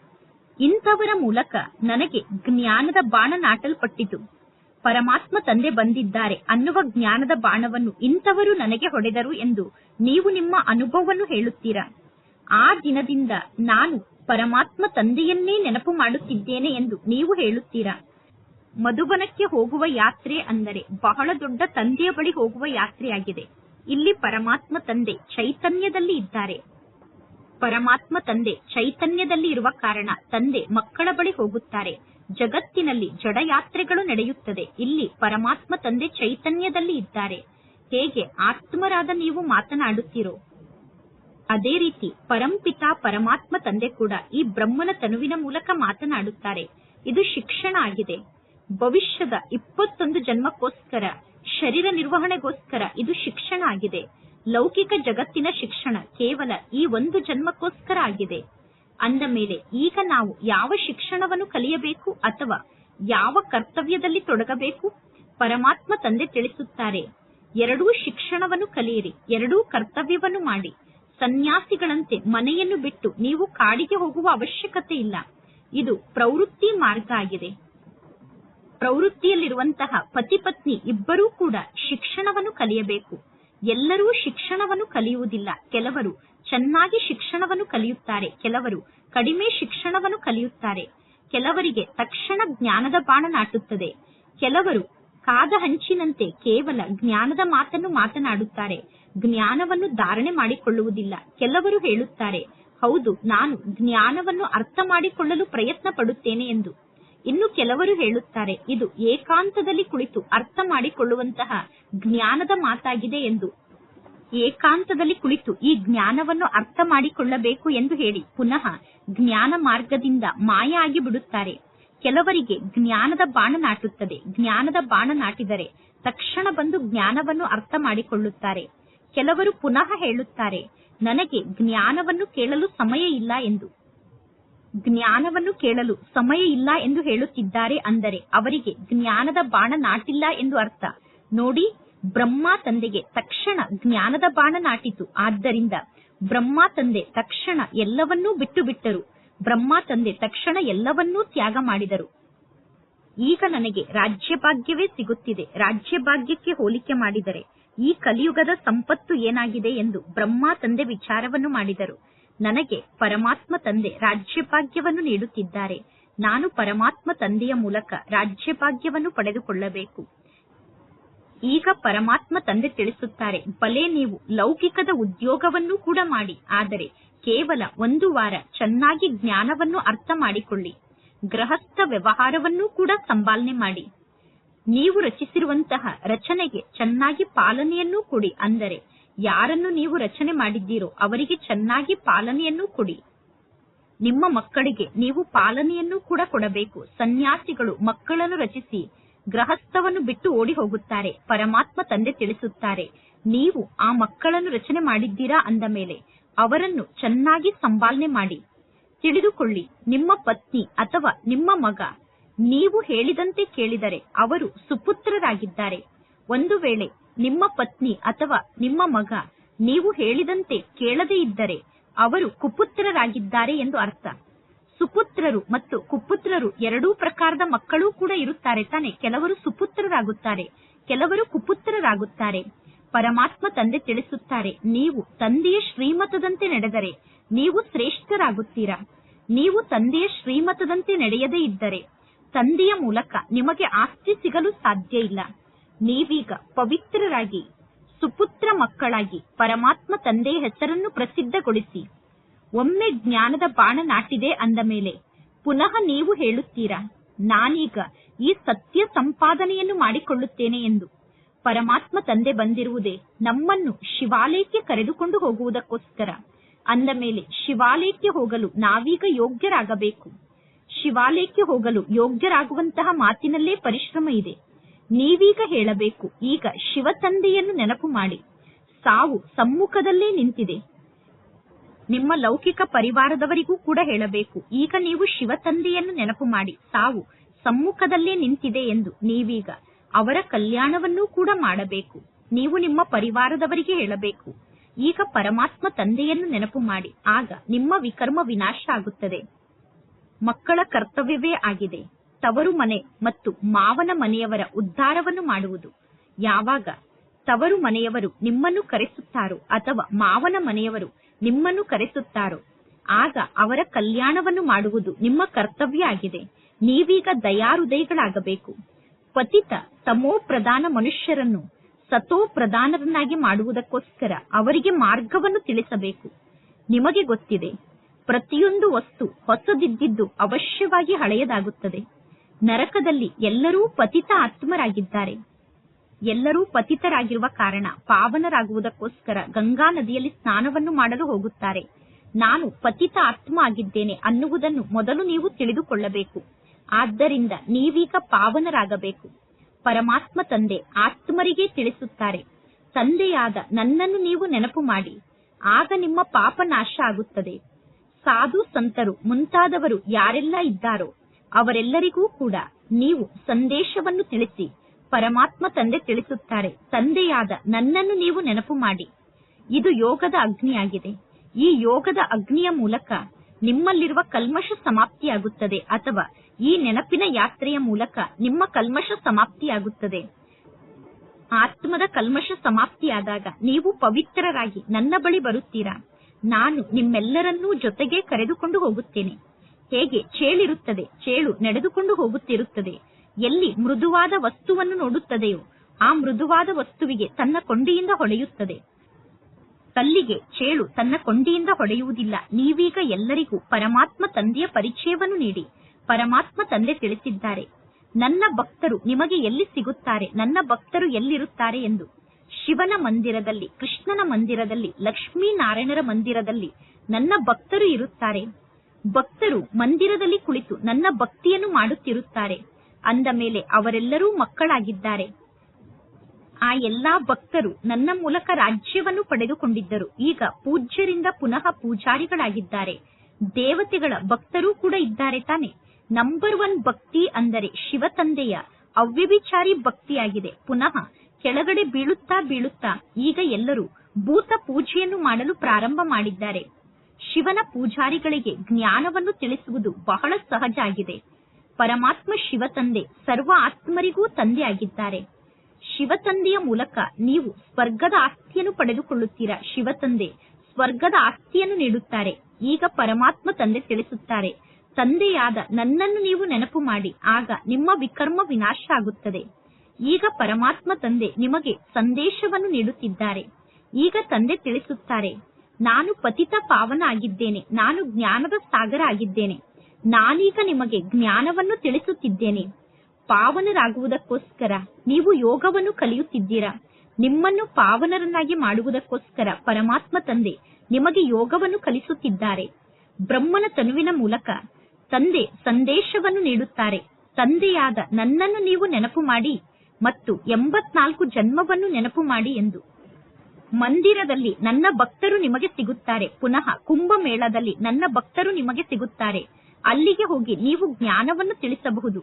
ಇಂಥವರ ಮೂಲಕ ನನಗೆ ಜ್ಞಾನದ ಬಾಣ ನಾಟಲ್ಪಟ್ಟಿತು. ಪರಮಾತ್ಮ ತಂದೆ ಬಂದಿದ್ದಾರೆ ಅನ್ನುವ ಜ್ಞಾನದ ಬಾಣವನ್ನು ಇಂಥವರು ನನಗೆ ಹೊಡೆದರು ಎಂದು ನೀವು ನಿಮ್ಮ ಅನುಭವವನ್ನು ಹೇಳುತ್ತೀರಾ? ಆ ದಿನದಿಂದ ನಾನು ಪರಮಾತ್ಮ ತಂದೆಯನ್ನೇ ನೆನಪು ಮಾಡುತ್ತಿದ್ದೇನೆ ಎಂದು ನೀವು ಹೇಳುತ್ತೀರಾ? ಮಧುಬನಕ್ಕೆ ಹೋಗುವ ಯಾತ್ರೆ ಅಂದರೆ ಬಹಳ ದೊಡ್ಡ ತಂದೆಯ ಬಳಿ ಹೋಗುವ ಯಾತ್ರೆಯಾಗಿದೆ. ಇಲ್ಲಿ ಪರಮಾತ್ಮ ತಂದೆ ಚೈತನ್ಯದಲ್ಲಿ ಇದ್ದಾರೆ. ಪರಮಾತ್ಮ ತಂದೆ ಚೈತನ್ಯದಲ್ಲಿ ಇರುವ ಕಾರಣ ತಂದೆ ಮಕ್ಕಳ ಬಳಿ ಹೋಗುತ್ತಾರೆ. ಜಗತ್ತಿನಲ್ಲಿ ಜಡಯಾತ್ರೆಗಳು ನಡೆಯುತ್ತದೆ. ಇಲ್ಲಿ ಪರಮಾತ್ಮ ತಂದೆ ಚೈತನ್ಯದಲ್ಲಿ ಇದ್ದಾರೆ. ಹೇಗೆ ಆತ್ಮರಾದ ನೀವು ಮಾತನಾಡುತ್ತೀರೋ, ಅದೇ ರೀತಿ ಪರಂಪಿತ ಪರಮಾತ್ಮ ತಂದೆ ಕೂಡ ಈ ಬ್ರಹ್ಮನ ತನುವಿನ ಮೂಲಕ ಮಾತನಾಡುತ್ತಾರೆ. ಇದು ಶಿಕ್ಷಣ ಆಗಿದೆ. ಭವಿಷ್ಯದ ಇಪ್ಪತ್ತೊಂದು ಜನ್ಮಕ್ಕೋಸ್ಕರ, ಶರೀರ ನಿರ್ವಹಣೆಗೋಸ್ಕರ ಇದು ಶಿಕ್ಷಣ ಆಗಿದೆ. ಲೌಕಿಕ ಜಗತ್ತಿನ ಶಿಕ್ಷಣ ಕೇವಲ ಈ ಒಂದು ಜನ್ಮಕ್ಕೋಸ್ಕರ ಆಗಿದೆ. ಅಂದ ಮೇಲೆ ಈಗ ನಾವು ಯಾವ ಶಿಕ್ಷಣವನ್ನು ಕಲಿಯಬೇಕು ಅಥವಾ ಯಾವ ಕರ್ತವ್ಯದಲ್ಲಿ ತೊಡಗಬೇಕು? ಪರಮಾತ್ಮ ತಂದೆ ತಿಳಿಸುತ್ತಾರೆ, ಎರಡೂ ಶಿಕ್ಷಣವನ್ನು ಕಲಿಯಿರಿ, ಎರಡೂ ಕರ್ತವ್ಯವನ್ನು ಮಾಡಿ. ಸನ್ಯಾಸಿಗಳಂತೆ ಮನೆಯನ್ನು ಬಿಟ್ಟು ನೀವು ಕಾಡಿಗೆ ಹೋಗುವ ಅವಶ್ಯಕತೆ ಇಲ್ಲ. ಇದು ಪ್ರವೃತ್ತಿ ಮಾರ್ಗ ಆಗಿದೆ. ಪ್ರವೃತ್ತಿಯಲ್ಲಿರುವಂತಹ ಪತಿ ಪತ್ನಿ ಇಬ್ಬರೂ ಕೂಡ ಶಿಕ್ಷಣವನ್ನು ಕಲಿಯಬೇಕು. ಎಲ್ಲರೂ ಶಿಕ್ಷಣವನ್ನು ಕಲಿಯುವುದಿಲ್ಲ. ಕೆಲವರು ಚೆನ್ನಾಗಿ ಶಿಕ್ಷಣವನ್ನು ಕಲಿಯುತ್ತಾರೆ. ಕೆಲವರು ಕಡಿಮೆ ಶಿಕ್ಷಣವನ್ನು ಕಲಿಯುತ್ತಾರೆ. ಕೆಲವರಿಗೆ ತಕ್ಷಣ ಜ್ಞಾನದ ಬಾಣ ನಾಟುತ್ತದೆ. ಕೆಲವರು ಕಾದ ಹಂಚಿನಂತೆ ಕೇವಲ ಜ್ಞಾನದ ಮಾತನ್ನು ಮಾತನಾಡುತ್ತಾರೆ. ಜ್ಞಾನವನ್ನು ಧಾರಣೆ ಮಾಡಿಕೊಳ್ಳುವುದಿಲ್ಲ. ಕೆಲವರು ಹೇಳುತ್ತಾರೆ, ಹೌದು, ನಾನು ಜ್ಞಾನವನ್ನು ಅರ್ಥ ಮಾಡಿಕೊಳ್ಳಲು ಪ್ರಯತ್ನ ಪಡುತ್ತೇನೆ ಎಂದು. ಇನ್ನು ಕೆಲವರು ಹೇಳುತ್ತಾರೆ, ಇದು ಏಕಾಂತದಲ್ಲಿ ಕುಳಿತು ಅರ್ಥ ಮಾಡಿಕೊಳ್ಳುವಂತಹ ಜ್ಞಾನದ ಮಾತಾಗಿದೆ ಎಂದು. ಏಕಾಂತದಲ್ಲಿ ಕುಳಿತು ಈ ಜ್ಞಾನವನ್ನು ಅರ್ಥ ಮಾಡಿಕೊಳ್ಳಬೇಕು ಎಂದು ಹೇಳಿ ಪುನಃ ಜ್ಞಾನ ಮಾರ್ಗದಿಂದ ಮಾಯ ಆಗಿ ಬಿಡುತ್ತಾರೆ. ಕೆಲವರಿಗೆ ಜ್ಞಾನದ ಬಾಣ ನಾಟುತ್ತದೆ. ಜ್ಞಾನದ ಬಾಣ ನಾಟಿದರೆ ತಕ್ಷಣ ಬಂದು ಜ್ಞಾನವನ್ನು ಅರ್ಥ ಮಾಡಿಕೊಳ್ಳುತ್ತಾರೆ ಕೆಲವರು ಪುನಃ ಹೇಳುತ್ತಾರೆ, ನನಗೆ ಜ್ಞಾನವನ್ನು ಕೇಳಲು ಸಮಯ ಇಲ್ಲ ಎಂದು. ಜ್ಞಾನವನ್ನು ಕೇಳಲು ಸಮಯ ಇಲ್ಲ ಎಂದು ಹೇಳುತ್ತಿದ್ದಾರೆ ಅಂದರೆ ಅವರಿಗೆ ಜ್ಞಾನದ ಬಾಣ ನಾಟಿಲ್ಲ ಎಂದು ಅರ್ಥ. ನೋಡಿ, ಬ್ರಹ್ಮ ತಂದೆಗೆ ತಕ್ಷಣ ಜ್ಞಾನದ ಬಾಣ ನಾಟಿತು. ಆದ್ದರಿಂದ ಬ್ರಹ್ಮ ತಂದೆ ತಕ್ಷಣ ಎಲ್ಲವನ್ನೂ ಬಿಟ್ಟು ಬಿಟ್ಟರು ಬ್ರಹ್ಮ ತಂದೆ ತಕ್ಷಣ ಎಲ್ಲವನ್ನೂ ತ್ಯಾಗ ಮಾಡಿದರು. ಈಗ ನನಗೆ ರಾಜ್ಯಭಾಗ್ಯವೇ ಸಿಗುತ್ತಿದೆ. ರಾಜ್ಯಭಾಗ್ಯಕ್ಕೆ ಹೋಲಿಕೆ ಮಾಡಿದರೆ ಈ ಕಲಿಯುಗದ ಸಂಪತ್ತು ಏನಾಗಿದೆ ಎಂದು ಬ್ರಹ್ಮ ತಂದೆ ವಿಚಾರವನ್ನು ಮಾಡಿದರು. ನನಗೆ ಪರಮಾತ್ಮ ತಂದೆ ರಾಜ್ಯಭಾಗ್ಯವನ್ನು ನೀಡುತ್ತಿದ್ದಾರೆ. ನಾನು ಪರಮಾತ್ಮ ತಂದೆಯ ಮೂಲಕ ರಾಜ್ಯಭಾಗ್ಯವನ್ನು ಪಡೆದುಕೊಳ್ಳಬೇಕು. ಈಗ ಪರಮಾತ್ಮ ತಂದೆ ತಿಳಿಸುತ್ತಾರೆ, ಭಲೆ ನೀವು ಲೌಕಿಕದ ಉದ್ಯೋಗವನ್ನು ಕೂಡ ಮಾಡಿ, ಆದರೆ ಕೇವಲ ಒಂದು ವಾರ ಚೆನ್ನಾಗಿ ಜ್ಞಾನವನ್ನು ಅರ್ಥ ಮಾಡಿಕೊಳ್ಳಿ, ಗೃಹಸ್ಥ ವ್ಯವಹಾರವನ್ನೂ ಕೂಡ ಸಂಭಾಲನೆ ಮಾಡಿ. ನೀವು ರಚಿಸಿರುವಂತಹ ರಚನೆಗೆ ಚೆನ್ನಾಗಿ ಪಾಲನೆಯನ್ನು ಕೊಡಿ, ಅಂದರೆ ಯಾರನ್ನು ನೀವು ರಚನೆ ಮಾಡಿದ್ದೀರೋ ಅವರಿಗೆ ಚೆನ್ನಾಗಿ ಪಾಲನೆಯನ್ನು ಕೊಡಿ. ನಿಮ್ಮ ಮಕ್ಕಳಿಗೆ ನೀವು ಪಾಲನೆಯನ್ನು ಕೂಡ ಕೊಡಬೇಕು. ಸನ್ಯಾಸಿಗಳು ಮಕ್ಕಳನ್ನು ರಚಿಸಿ ಗೃಹಸ್ಥವನ್ನು ಬಿಟ್ಟು ಓಡಿ ಹೋಗುತ್ತಾರೆ. ಪರಮಾತ್ಮ ತಂದೆ ತಿಳಿಸುತ್ತಾರೆ, ನೀವು ಆ ಮಕ್ಕಳನ್ನು ರಚನೆ ಮಾಡಿದ್ದೀರಾ? ಅಂದ ಮೇಲೆ, ಅವರನ್ನು ಚೆನ್ನಾಗಿ ಸಂಪಾಲನೆ ಮಾಡಿ. ತಿಳಿದುಕೊಳ್ಳಿ, ನಿಮ್ಮ ಪತ್ನಿ ಅಥವಾ ನಿಮ್ಮ ಮಗ ನೀವು ಹೇಳಿದಂತೆ ಕೇಳಿದರೆ ಅವರು ಸುಪುತ್ರರಾಗಿದ್ದಾರೆ. ಒಂದು ವೇಳೆ ನಿಮ್ಮ ಪತ್ನಿ ಅಥವಾ ನಿಮ್ಮ ಮಗ ನೀವು ಹೇಳಿದಂತೆ ಕೇಳದೇ ಇದ್ದರೆ ಅವರು ಕುಪುತ್ರರಾಗಿದ್ದಾರೆ ಎಂದು ಅರ್ಥ. ಸುಪುತ್ರರು ಮತ್ತು ಕುಪುತ್ರರು ಎರಡೂ ಪ್ರಕಾರದ ಮಕ್ಕಳೂ ಕೂಡ ಇರುತ್ತಾರೆ ತಾನೆ. ಕೆಲವರು ಸುಪುತ್ರರಾಗುತ್ತಾರೆ, ಕೆಲವರು ಕುಪುತ್ರರಾಗುತ್ತಾರೆ. ಪರಮಾತ್ಮ ತಂದೆ ತಿಳಿಸುತ್ತಾರೆ, ನೀವು ತಂದೆಯ ಶ್ರೀಮತದಂತೆ ನಡೆದರೆ ನೀವು ಶ್ರೇಷ್ಠರಾಗುತ್ತೀರಾ? ನೀವು ತಂದೆಯ ಶ್ರೀಮತದಂತೆ ನಡೆಯದೇ ಇದ್ದರೆ ತಂದೆಯ ಮೂಲಕ ನಿಮಗೆ ಆಸ್ತಿ ಸಿಗಲು ಸಾಧ್ಯ ಇಲ್ಲ. ನೀವೀಗ ಪವಿತ್ರರಾಗಿ, ಸುಪುತ್ರ ಮಕ್ಕಳಾಗಿ, ಪರಮಾತ್ಮ ತಂದೆಯ ಹೆಸರನ್ನು ಪ್ರಸಿದ್ಧಗೊಳಿಸಿ. ಒಮ್ಮೆ ಜ್ಞಾನದ ಬಾಣ ನಾಟಿದೆ ಅಂದ ಮೇಲೆ ಪುನಃ ನೀವು ಹೇಳುತ್ತೀರಾ, ನಾನೀಗ ಈ ಸತ್ಯ ಸಂಪಾದನೆಯನ್ನು ಮಾಡಿಕೊಳ್ಳುತ್ತೇನೆ ಎಂದು. ಪರಮಾತ್ಮ ತಂದೆ ಬಂದಿರುವುದೇ ನಮ್ಮನ್ನು ಶಿವಾಲಯಕ್ಕೆ ಕರೆದುಕೊಂಡು ಹೋಗುವುದಕ್ಕೋಸ್ಕರ. ಅಂದ ಮೇಲೆ ಶಿವಾಲಯಕ್ಕೆ ಹೋಗಲು ನಾವೀಗ ಯೋಗ್ಯರಾಗಬೇಕು. ಶಿವಾಲಯಕ್ಕೆ ಹೋಗಲು ಯೋಗ್ಯರಾಗುವಂತಹ ಮಾತಿನಲ್ಲೇ ಪರಿಶ್ರಮ ಇದೆ. ನೀವೀಗ ಹೇಳಬೇಕು. ಈಗ ಶಿವ ತಂದೆಯನ್ನು ನೆನಪು ಮಾಡಿ. ಸಾವು ಸಮ್ಮುಖದಲ್ಲೇ ನಿಂತಿದೆ. ನಿಮ್ಮ ಲೌಕಿಕ ಪರಿವಾರದವರಿಗೂ ಕೂಡ ಹೇಳಬೇಕು. ಈಗ ನೀವು ಶಿವ ತಂದೆಯನ್ನು ನೆನಪು ಮಾಡಿ. ಸಾವು ಸಮ್ಮುಖದಲ್ಲೇ ನಿಂತಿದೆ ಎಂದು ನೀವೀಗ ಅವರ ಕಲ್ಯಾಣವನ್ನೂ ಕೂಡ ಮಾಡಬೇಕು. ನೀವು ನಿಮ್ಮ ಪರಿವಾರದವರಿಗೆ ಹೇಳಬೇಕು. ಈಗ ಪರಮಾತ್ಮ ತಂದೆಯನ್ನು ನೆನಪು ಮಾಡಿ. ಆಗ ನಿಮ್ಮ ವಿಕರ್ಮ ವಿನಾಶ ಆಗುತ್ತದೆ. ಮಕ್ಕಳ ಕರ್ತವ್ಯವೇ ಆಗಿದೆ. ತವರು ಮನೆ ಮತ್ತು ಮಾವನ ಮನೆಯವರ ಉದ್ಧಾರವನ್ನು ಮಾಡುವುದು. ಯಾವಾಗ ತವರು ಮನೆಯವರು ನಿಮ್ಮನ್ನು ಕರೆಸುತ್ತಾರೋ ಅಥವಾ ಮಾವನ ಮನೆಯವರು ನಿಮ್ಮನ್ನು ಕರೆಸುತ್ತಾರೋ, ಆಗ ಅವರ ಕಲ್ಯಾಣವನ್ನು ಮಾಡುವುದು ನಿಮ್ಮ ಕರ್ತವ್ಯ ಆಗಿದೆ. ನೀವೀಗ ದಯಾರುದಯಿಗಳಾಗಬೇಕು. ಪತಿತ ತಮೋ ಪ್ರಧಾನ ಮನುಷ್ಯರನ್ನು ಸತೋ ಪ್ರಧಾನರನ್ನಾಗಿ ಮಾಡುವುದಕ್ಕೋಸ್ಕರ ಅವರಿಗೆ ಮಾರ್ಗವನ್ನು ತಿಳಿಸಬೇಕು. ನಿಮಗೆ ಗೊತ್ತಿದೆ, ಪ್ರತಿಯೊಂದು ವಸ್ತು ಹೊಸದಿದ್ದಿದ್ದು ಅವಶ್ಯವಾಗಿ ಹಳೆಯದಾಗುತ್ತದೆ. ನರಕದಲ್ಲಿ ಎಲ್ಲರೂ ಪತಿತ ಆತ್ಮರಾಗಿದ್ದಾರೆ. ಎಲ್ಲರೂ ಪತಿತರಾಗಿರುವ ಕಾರಣ ಪಾವನರಾಗುವುದಕ್ಕೋಸ್ಕರ ಗಂಗಾ ನದಿಯಲ್ಲಿ ಸ್ನಾನವನ್ನು ಮಾಡಲು ಹೋಗುತ್ತಾರೆ. ನಾನು ಪತಿತ ಆತ್ಮ ಆಗಿದ್ದೇನೆ ಅನ್ನುವುದನ್ನು ಮೊದಲು ನೀವು ತಿಳಿದುಕೊಳ್ಳಬೇಕು. ಆದ್ದರಿಂದ ನೀವೀಗ ಪಾವನರಾಗಬೇಕು. ಪರಮಾತ್ಮ ತಂದೆ ಆತ್ಮರಿಗೆ ತಿಳಿಸುತ್ತಾರೆ. ತಂದೆಯಾದ ನನ್ನನ್ನು ನೀವು ನೆನಪು ಮಾಡಿ. ಆಗ ನಿಮ್ಮ ಪಾಪ ನಾಶ ಆಗುತ್ತದೆ. ಸಾಧು ಸಂತರು ಮುಂತಾದವರು ಯಾರೆಲ್ಲ ಇದ್ದಾರೋ ಅವರೆಲ್ಲರಿಗೂ ಕೂಡ ನೀವು ಸಂದೇಶವನ್ನು ತಿಳಿಸಿ, ಪರಮಾತ್ಮ ತಂದೆ ತಿಳಿಸುತ್ತಾರೆ, ತಂದೆಯಾದ ನನ್ನನ್ನು ನೀವು ನೆನಪು ಮಾಡಿ. ಇದು ಯೋಗದ ಅಗ್ನಿಯಾಗಿದೆ. ಈ ಯೋಗದ ಅಗ್ನಿಯ ಮೂಲಕ ನಿಮ್ಮಲ್ಲಿರುವ ಕಲ್ಮಶ ಸಮಾಪ್ತಿಯಾಗುತ್ತದೆ ಅಥವಾ ಈ ನೆನಪಿನ ಯಾತ್ರೆಯ ಮೂಲಕ ನಿಮ್ಮ ಕಲ್ಮಶ ಸಮಾಪ್ತಿಯಾಗುತ್ತದೆ. ಆತ್ಮದ ಕಲ್ಮಶ ಸಮಾಪ್ತಿಯಾದಾಗ ನೀವು ಪವಿತ್ರರಾಗಿ ನನ್ನ ಬಳಿ ಬರುತ್ತೀರಾ? ನಾನು ನಿಮ್ಮೆಲ್ಲರನ್ನೂ ಜೊತೆಗೆ ಕರೆದುಕೊಂಡು ಹೋಗುತ್ತೇನೆ. ಹೇಗೆ ಚೇಳಿರುತ್ತದೆ, ಚೇಳು ನಡೆದುಕೊಂಡು ಹೋಗುತ್ತಿರುತ್ತದೆ, ಎಲ್ಲಿ ಮೃದುವಾದ ವಸ್ತುವನ್ನು ನೋಡುತ್ತದೆಯೋ, ಆ ಮೃದುವಾದ ವಸ್ತುವಿಗೆ ತನ್ನ ಕೊಂಡಿಯಿಂದ ಹೊಳೆಯುತ್ತದೆ. ಕಲ್ಲಿಗೆ ಚೇಳು ತನ್ನ ಕೊಂಡಿಯಿಂದ ಹೊಡೆಯುವುದಿಲ್ಲ ನೀವೀಗ ಎಲ್ಲರಿಗೂ ಪರಮಾತ್ಮ ತಂದೆಯ ಪರಿಚಯವನ್ನು ನೀಡಿ, ಪರಮಾತ್ಮ ತಂದೆ ತಿಳಿಸಿದ್ದಾರೆ. ನನ್ನ ಭಕ್ತರು ನಿಮಗೆ ಎಲ್ಲಿ ಸಿಗುತ್ತಾರೆ, ನನ್ನ ಭಕ್ತರು ಎಲ್ಲಿರುತ್ತಾರೆ ಎಂದು. ಶಿವನ ಮಂದಿರದಲ್ಲಿ, ಕೃಷ್ಣನ ಮಂದಿರದಲ್ಲಿ, ಲಕ್ಷ್ಮೀನಾರಾಯಣರ ಮಂದಿರದಲ್ಲಿ ನನ್ನ ಭಕ್ತರು ಇರುತ್ತಾರೆ. ಭಕ್ತರು ಮಂದಿರದಲ್ಲಿ ಕುಳಿತು ನನ್ನ ಭಕ್ತಿಯನ್ನು ಮಾಡುತ್ತಿರುತ್ತಾರೆ. ಅಂದ ಮೇಲೆ ಅವರೆಲ್ಲರೂ ಮಕ್ಕಳಾಗಿದ್ದಾರೆ. ಆ ಎಲ್ಲಾ ಭಕ್ತರು ನನ್ನ ಮೂಲಕ ರಾಜ್ಯವನ್ನು ಪಡೆದುಕೊಂಡಿದ್ದರು. ಈಗ ಪೂಜ್ಯರಿಂದ ಪುನಃ ಪೂಜಾರಿಗಳಾಗಿದ್ದಾರೆ. ದೇವತೆಗಳ ಭಕ್ತರೂ ಕೂಡ ಇದ್ದಾರೆ ತಾನೆ. ನಂಬರ್ ಒನ್ ಭಕ್ತಿ ಅಂದರೆ ಶಿವ ತಂದೆಯ ಅವ್ಯಭಿಚಾರಿ ಭಕ್ತಿಯಾಗಿದೆ. ಪುನಃ ಕೆಳಗಡೆ ಬೀಳುತ್ತಾ ಬೀಳುತ್ತಾ ಈಗ ಎಲ್ಲರೂ ಭೂತ ಪೂಜೆಯನ್ನು ಮಾಡಲು ಪ್ರಾರಂಭ ಮಾಡಿದ್ದಾರೆ. ಶಿವನ ಪೂಜಾರಿಗಳಿಗೆ ಜ್ಞಾನವನ್ನು ತಿಳಿಸುವುದು ಬಹಳ ಸಹಜ ಆಗಿದೆ. ಪರಮಾತ್ಮ ಶಿವ ತಂದೆ, ಸರ್ವ ಆತ್ಮರಿಗೂ ತಂದೆಯಾಗಿದ್ದಾರೆ. ಶಿವ ತಂದೆಯ ಮೂಲಕ ನೀವು ಸ್ವರ್ಗದ ಆಸ್ತಿಯನ್ನು ಪಡೆದುಕೊಳ್ಳುತ್ತೀರಾ? ಶಿವ ತಂದೆ ಸ್ವರ್ಗದ ಆಸ್ತಿಯನ್ನು ನೀಡುತ್ತಾರೆ. ಈಗ ಪರಮಾತ್ಮ ತಂದೆ ತಿಳಿಸುತ್ತಾರೆ, ತಂದೆಯಾದ ನನ್ನನ್ನು ನೀವು ನೆನಪು ಮಾಡಿ, ಆಗ ನಿಮ್ಮ ವಿಕರ್ಮ ವಿನಾಶ ಆಗುತ್ತದೆ. ಈಗ ಪರಮಾತ್ಮ ತಂದೆ ನಿಮಗೆ ಸಂದೇಶವನ್ನು ನೀಡುತ್ತಿದ್ದಾರೆ. ಈಗ ತಂದೆ ತಿಳಿಸುತ್ತಾರೆ ನಾನು ಪತಿತ ಪಾವನ ಆಗಿದ್ದೇನೆ, ನಾನು ಜ್ಞಾನದ ಸಾಗರ ಆಗಿದ್ದೇನೆ. ನಾನೀಗ ನಿಮಗೆ ಜ್ಞಾನವನ್ನು ತಿಳಿಸುತ್ತಿದ್ದೇನೆ. ಪಾವನರಾಗುವುದಕ್ಕೋಸ್ಕರ ನೀವು ಯೋಗವನ್ನು ಕಲಿಯುತ್ತಿದ್ದೀರಾ? ನಿಮ್ಮನ್ನು ಪಾವನರನ್ನಾಗಿ ಮಾಡುವುದಕ್ಕೋಸ್ಕರ ಪರಮಾತ್ಮ ತಂದೆ ನಿಮಗೆ ಯೋಗವನ್ನು ಕಲಿಸುತ್ತಿದ್ದಾರೆ. ಬ್ರಹ್ಮನ ತನುವಿನ ಮೂಲಕ ತಂದೆ ಸಂದೇಶವನ್ನು ನೀಡುತ್ತಾರೆ. ತಂದೆಯಾದ ನನ್ನನ್ನು ನೀವು ನೆನಪು ಮಾಡಿ ಮತ್ತು ಎಂಬತ್ನಾಲ್ಕು ಜನ್ಮವನ್ನು ನೆನಪು ಮಾಡಿ ಎಂದು. ಮಂದಿರದಲ್ಲಿ ನನ್ನ ಭಕ್ತರು ನಿಮಗೆ ಸಿಗುತ್ತಾರೆ. ಪುನಃ ಕುಂಭಮೇಳದಲ್ಲಿ ನನ್ನ ಭಕ್ತರು ನಿಮಗೆ ಸಿಗುತ್ತಾರೆ. ಅಲ್ಲಿಗೆ ಹೋಗಿ ನೀವು ಜ್ಞಾನವನ್ನು ತಿಳಿಸಬಹುದು.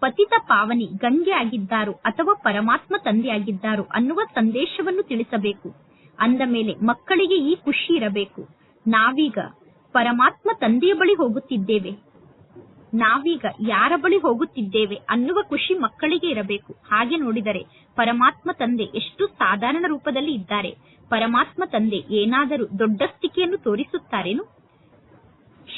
ಪತಿತ ಪಾವನಿ ಗಂಗೆ ಆಗಿದ್ದಾರೋ ಅಥವಾ ಪರಮಾತ್ಮ ತಂದೆಯಾಗಿದ್ದಾರೋ ಅನ್ನುವ ಸಂದೇಶವನ್ನು ತಿಳಿಸಬೇಕು. ಅಂದ ಮೇಲೆ ಮಕ್ಕಳಿಗೆ ಈ ಖುಷಿ ಇರಬೇಕು. ನಾವೀಗ ಪರಮಾತ್ಮ ತಂದೆಯ ಬಳಿ ಹೋಗುತ್ತಿದ್ದೇವೆ. ನಾವೀಗ ಯಾರ ಬಳಿ ಹೋಗುತ್ತಿದ್ದೇವೆ ಅನ್ನುವ ಖುಷಿ ಮಕ್ಕಳಿಗೆ ಇರಬೇಕು. ಹಾಗೆ ನೋಡಿದರೆ ಪರಮಾತ್ಮ ತಂದೆ ಎಷ್ಟು ಸಾಧಾರಣ ರೂಪದಲ್ಲಿ ಇದ್ದಾರೆ. ಪರಮಾತ್ಮ ತಂದೆ ಏನಾದರೂ ದೊಡ್ಡ ಸ್ಥಿತಿಯನ್ನು ತೋರಿಸುತ್ತಾರೇನು?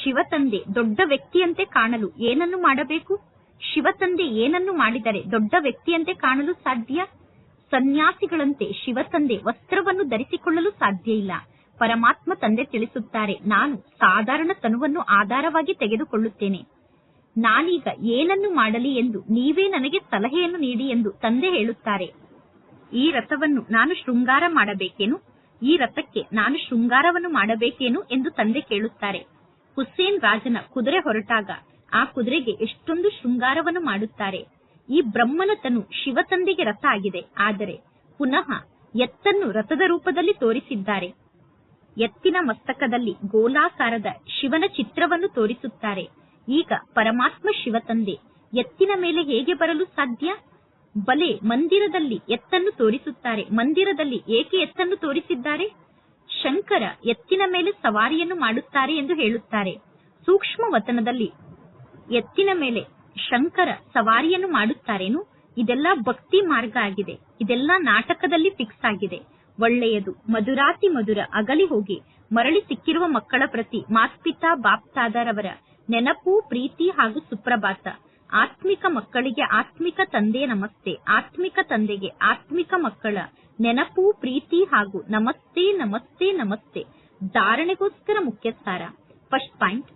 ಶಿವ ತಂದೆ ದೊಡ್ಡ ವ್ಯಕ್ತಿಯಂತೆ ಕಾಣಲು ಏನನ್ನು ಮಾಡಬೇಕು? ಶಿವ ತಂದೆ ಏನನ್ನು ಮಾಡಿದರೆ ದೊಡ್ಡ ವ್ಯಕ್ತಿಯಂತೆ ಕಾಣಲು ಸಾಧ್ಯ? ಸನ್ಯಾಸಿಗಳಂತೆ ಶಿವ ತಂದೆ ವಸ್ತ್ರವನ್ನು ಧರಿಸಿಕೊಳ್ಳಲು ಸಾಧ್ಯ ಇಲ್ಲ. ಪರಮಾತ್ಮ ತಂದೆ ತಿಳಿಸುತ್ತಾರೆ, ನಾನು ಸಾಧಾರಣ ತನುವನ್ನು ಆಧಾರವಾಗಿ ತೆಗೆದುಕೊಳ್ಳುತ್ತೇನೆ. ನಾನೀಗ ಏನನ್ನು ಮಾಡಲಿ ಎಂದು ನೀವೇ ನನಗೆ ಸಲಹೆಯನ್ನು ನೀಡಿ ಎಂದು ತಂದೆ ಹೇಳುತ್ತಾರೆ. ಈ ರಥವನ್ನು ನಾನು ಶೃಂಗಾರ ಮಾಡಬೇಕೇನು? ಈ ರಥಕ್ಕೆ ನಾನು ಶೃಂಗಾರವನ್ನು ಮಾಡಬೇಕೇನು ಎಂದು ತಂದೆ ಕೇಳುತ್ತಾರೆ. ಹುಸೇನ್ ರಾಜನ ಕುದುರೆ ಹೊರಟಾಗ ಆ ಕುದುರೆಗೆ ಎಷ್ಟೊಂದು ಶೃಂಗಾರವನ್ನು ಮಾಡುತ್ತಾರೆ. ಈ ಬ್ರಹ್ಮನ ತನು ಶಿವ ತಂದೆಗೆ ರಥ ಆಗಿದೆ. ಆದರೆ ಪುನಃ ಎತ್ತನ್ನು ರಥದ ರೂಪದಲ್ಲಿ ತೋರಿಸಿದ್ದಾರೆ. ಎತ್ತಿನ ಮಸ್ತಕದಲ್ಲಿ ಗೋಲಾಕಾರದ ಶಿವನ ಚಿತ್ರವನ್ನು ತೋರಿಸುತ್ತಾರೆ. ಈಗ ಪರಮಾತ್ಮ ಶಿವ ತಂದೆ ಎತ್ತಿನ ಮೇಲೆ ಹೇಗೆ ಬರಲು ಸಾಧ್ಯ? ಬಲೆ ಮಂದಿರದಲ್ಲಿ ಎತ್ತನ್ನು ತೋರಿಸುತ್ತಾರೆ. ಮಂದಿರದಲ್ಲಿ ಏಕೆ ಎತ್ತನ್ನು ತೋರಿಸಿದ್ದಾರೆ? ಶಂಕರ ಎತ್ತಿನ ಮೇಲೆ ಸವಾರಿಯನ್ನು ಮಾಡುತ್ತಾರೆ ಎಂದು ಹೇಳುತ್ತಾರೆ. ಸೂಕ್ಷ್ಮ ವತನದಲ್ಲಿ ಎತ್ತಿನ ಮೇಲೆ ಶಂಕರ ಸವಾರಿಯನ್ನು ಮಾಡುತ್ತಾರೇನು? ಇದೆಲ್ಲ ಭಕ್ತಿ ಮಾರ್ಗ ಆಗಿದೆ. ಇದೆಲ್ಲ ನಾಟಕದಲ್ಲಿ ಫಿಕ್ಸ್ ಆಗಿದೆ. ಒಳ್ಳೆಯದು. ಮಧುರಾತಿ ಮಧುರ ಅಗಲಿ ಹೋಗಿ ಮರಳಿ ಸಿಕ್ಕಿರುವ ಮಕ್ಕಳ ಪ್ರತಿ ಮಾಸ್ಪಿತಾ ಬಾಪ್ತಾದರವರ ನೆನಪು, ಪ್ರೀತಿ ಹಾಗೂ ಸುಪ್ರಭಾತ. ಆತ್ಮಿಕ ಮಕ್ಕಳಿಗೆ ಆತ್ಮಿಕ ತಂದೆ ನಮಸ್ತೆ. ಆತ್ಮಿಕ ತಂದೆಗೆ ಆತ್ಮಿಕ ಮಕ್ಕಳ. ನೆನಪು, ಪ್ರೀತಿ ಹಾಗೂ ನಮಸ್ತೆ ನಮಸ್ತೆ ನಮಸ್ತೆ. ಧಾರಣೆಗೋಸ್ಕರ ಮುಖ್ಯಸ್ಥಾರ. ಫಸ್ಟ್ ಪಾಯಿಂಟ್,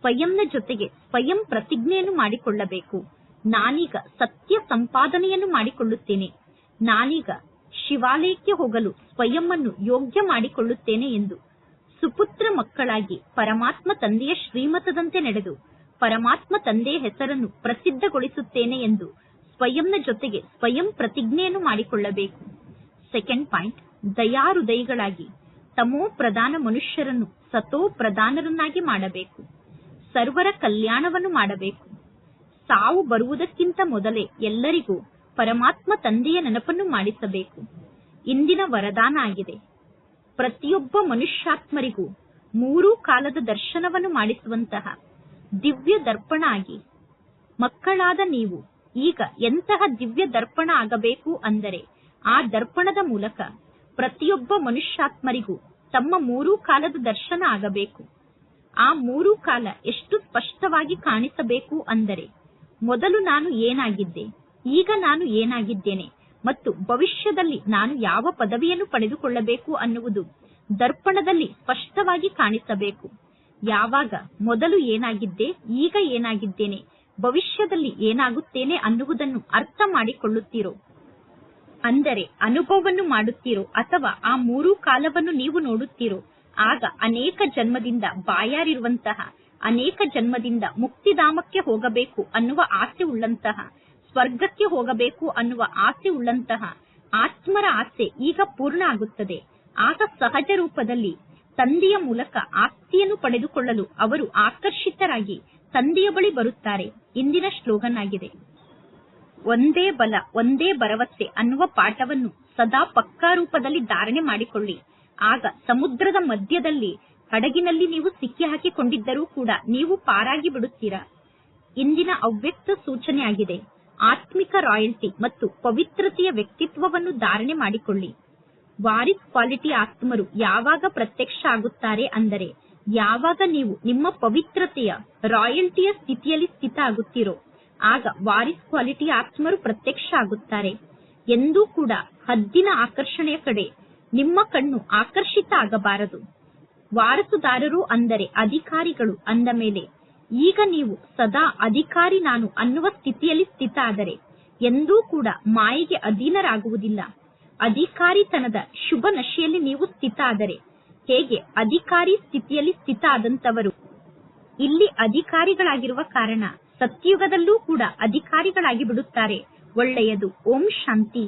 ಸ್ವಯಂನ ಜೊತೆಗೆ ಸ್ವಯಂ ಪ್ರತಿಜ್ಞೆಯನ್ನು ಮಾಡಿಕೊಳ್ಳಬೇಕು. ನಾನೀಗ ಸತ್ಯ ಸಂಪಾದನೆಯನ್ನು ಮಾಡಿಕೊಳ್ಳುತ್ತೇನೆ. ನಾನೀಗ ಶಿವಾಲಯಕ್ಕೆ ಹೋಗಲು ಸ್ವಯಂವನ್ನು ಯೋಗ್ಯ ಮಾಡಿಕೊಳ್ಳುತ್ತೇನೆ ಎಂದು. ಸುಪುತ್ರ ಮಕ್ಕಳಾಗಿ ಪರಮಾತ್ಮ ತಂದೆಯ ಶ್ರೀಮತದಂತೆ ನಡೆದು ಪರಮಾತ್ಮ ತಂದೆಯ ಹೆಸರನ್ನು ಪ್ರಸಿದ್ಧಗೊಳಿಸುತ್ತೇನೆ ಎಂದು ಸ್ವಯಂನ ಜೊತೆಗೆ ಸ್ವಯಂ ಪ್ರತಿಜ್ಞೆಯನ್ನು ಮಾಡಿಕೊಳ್ಳಬೇಕು. ಸೆಕೆಂಡ್ ಪಾಯಿಂಟ್ ದಯಾಹೃದಯಿಗಳಾಗಿ ತಮೋ ಪ್ರಧಾನ ಮನುಷ್ಯರನ್ನು ಸತೋ ಪ್ರಧಾನರನ್ನಾಗಿ ಮಾಡಬೇಕು. ಸರ್ವರ ಕಲ್ಯಾಣವನ್ನು ಮಾಡಬೇಕು. ಸಾವು ಬರುವುದಕ್ಕಿಂತ ಮೊದಲೇ ಎಲ್ಲರಿಗೂ ಪರಮಾತ್ಮ ತಂದೆಯ ನೆನಪನ್ನು ಮಾಡಿಸಬೇಕು. ಇಂದಿನ ವರದಾನ ಆಗಿದೆ. ಪ್ರತಿಯೊಬ್ಬ ಮನುಷ್ಯಾತ್ಮರಿಗೂ ಮೂರೂ ಕಾಲದ ದರ್ಶನವನ್ನು ಮಾಡಿಸುವಂತಹ ದಿವ್ಯ ದರ್ಪಣ ಆಗಿ, ಮಕ್ಕಳಾದ ನೀವು ಈಗ ಎಂತಹ ದಿವ್ಯ ದರ್ಪಣ ಆಗಬೇಕು ಅಂದರೆ ಆ ದರ್ಪಣದ ಮೂಲಕ ಪ್ರತಿಯೊಬ್ಬ ಮನುಷ್ಯಾತ್ಮರಿಗೂ ತಮ್ಮ ಮೂರೂ ಕಾಲದ ದರ್ಶನ ಆಗಬೇಕು. ಆ ಮೂರೂ ಕಾಲ ಎಷ್ಟು ಸ್ಪಷ್ಟವಾಗಿ ಕಾಣಿಸಬೇಕು ಅಂದರೆ ಮೊದಲು ನಾನು ಏನಾಗಿದ್ದೆ, ಈಗ ನಾನು ಏನಾಗಿದ್ದೇನೆ ಮತ್ತು ಭವಿಷ್ಯದಲ್ಲಿ ನಾನು ಯಾವ ಪದವಿಯನ್ನು ಪಡೆದುಕೊಳ್ಳಬೇಕು ಅನ್ನುವುದು ದರ್ಪಣದಲ್ಲಿ ಸ್ಪಷ್ಟವಾಗಿ ಕಾಣಿಸಬೇಕು. ಯಾವಾಗ ಮೊದಲು ಏನಾಗಿದ್ದೆ, ಈಗ ಏನಾಗಿದ್ದೇನೆ, ಭವಿಷ್ಯದಲ್ಲಿ ಏನಾಗುತ್ತೇನೆ ಅನ್ನುವುದನ್ನು ಅರ್ಥ ಮಾಡಿಕೊಳ್ಳುತ್ತೀರೋ? ಅಂದರೆ ಅನುಭವವನ್ನು ಮಾಡುತ್ತೀರೋ? ಅಥವಾ ಆ ಮೂರೂ ಕಾಲವನ್ನು ನೀವು ನೋಡುತ್ತೀರೋ? ಆಗ ಅನೇಕ ಜನ್ಮದಿಂದ ಬಾಯಾರಿರುವಂತಹ, ಅನೇಕ ಜನ್ಮದಿಂದ ಮುಕ್ತಿಧಾಮಕ್ಕೆ ಹೋಗಬೇಕು ಅನ್ನುವ ಆಸೆ ಉಳ್ಳಂತಹ ಸ್ವರ್ಗಕ್ಕೆ ಹೋಗಬೇಕು ಅನ್ನುವ ಆಸೆ ಉಳ್ಳಂತಹ ಆತ್ಮರ ಆಸೆ ಈಗ ಪೂರ್ಣ ಆಗುತ್ತದೆ. ಆಗ ಸಹಜ ರೂಪದಲ್ಲಿ ತಂದೆಯ ಮೂಲಕ ಆಸ್ತಿಯನ್ನು ಪಡೆದುಕೊಳ್ಳಲು ಅವರು ಆಕರ್ಷಿತರಾಗಿ ತಂದೆಯ ಬಳಿ ಬರುತ್ತಾರೆ. ಇಂದಿನ ಶ್ಲೋಗನ್ ಆಗಿದೆ ಒಂದೇ ಬಲ, ಒಂದೇ ಭರವಸೆ ಅನ್ನುವ ಪಾಠವನ್ನು ಸದಾ ಪಕ್ಕಾ ರೂಪದಲ್ಲಿ ಧಾರಣೆ ಮಾಡಿಕೊಳ್ಳಿ. ಆಗ ಸಮುದ್ರದ ಮಧ್ಯದಲ್ಲಿ, ಹಡಗಿನಲ್ಲಿ ನೀವು ಸಿಕ್ಕಿ ಹಾಕಿಕೊಂಡಿದ್ದರೂ ಕೂಡ ನೀವು ಪಾರಾಗಿ ಬಿಡುತ್ತೀರಾ ಇಂದಿನ ಅವ್ಯಕ್ತ ಸೂಚನೆ ಆಗಿದೆ ಆತ್ಮಿಕ ರಾಯಲ್ಟಿ ಮತ್ತು ಪವಿತ್ರತೆಯ ವ್ಯಕ್ತಿತ್ವವನ್ನು ಧಾರಣೆ ಮಾಡಿಕೊಳ್ಳಿ. ವಾರಿಸ್ ಕ್ವಾಲಿಟಿ ಆತ್ಮರು ಯಾವಾಗ ಪ್ರತ್ಯಕ್ಷ ಆಗುತ್ತಾರೆ ಅಂದರೆ ಯಾವಾಗ ನೀವು ನಿಮ್ಮ ಪವಿತ್ರತೆಯ, ರಾಯಲ್ಟಿಯ ಸ್ಥಿತಿಯಲ್ಲಿ ಸ್ಥಿತ ಆಗುತ್ತೀರೋ, ಆಗ ವಾರಿಸ್ ಕ್ವಾಲಿಟಿ ಆತ್ಮರು ಪ್ರತ್ಯಕ್ಷ ಆಗುತ್ತಾರೆ. ಎಂದೂ ಕೂಡ ಹದ್ದಿನ ಆಕರ್ಷಣೆಯ ಕಡೆ ನಿಮ್ಮ ಕಣ್ಣು ಆಕರ್ಷಿತ ಆಗಬಾರದು. ವಾರಸುದಾರರು ಅಂದರೆ ಅಧಿಕಾರಿಗಳು ಅಂದ ಮೇಲೆ ಈಗ ನೀವು ಸದಾ ಅಧಿಕಾರಿ ನಾನು ಅನ್ನುವ ಸ್ಥಿತಿಯಲ್ಲಿ ಸ್ಥಿತ ಆದರೆ ಎಂದೂ ಕೂಡ ಮಾಯೆಗೆ ಅಧೀನರಾಗುವುದಿಲ್ಲ. ಅಧಿಕಾರಿತನದ ಶುಭ ನಶೆಯಲ್ಲಿ ನೀವು ಸ್ಥಿತ ಆದರೆ ಹೇಗೆ ಅಧಿಕಾರಿ ಸ್ಥಿತಿಯಲ್ಲಿ ಸ್ಥಿತ ಆದಂತವರು ಇಲ್ಲಿ ಅಧಿಕಾರಿಗಳಾಗಿರುವ ಕಾರಣ ಸತ್ಯುಗದಲ್ಲೂ ಕೂಡ ಅಧಿಕಾರಿಗಳಾಗಿ ಬಿಡುತ್ತಾರೆ ಒಳ್ಳೆಯದು. ಓಂ ಶಾಂತಿ.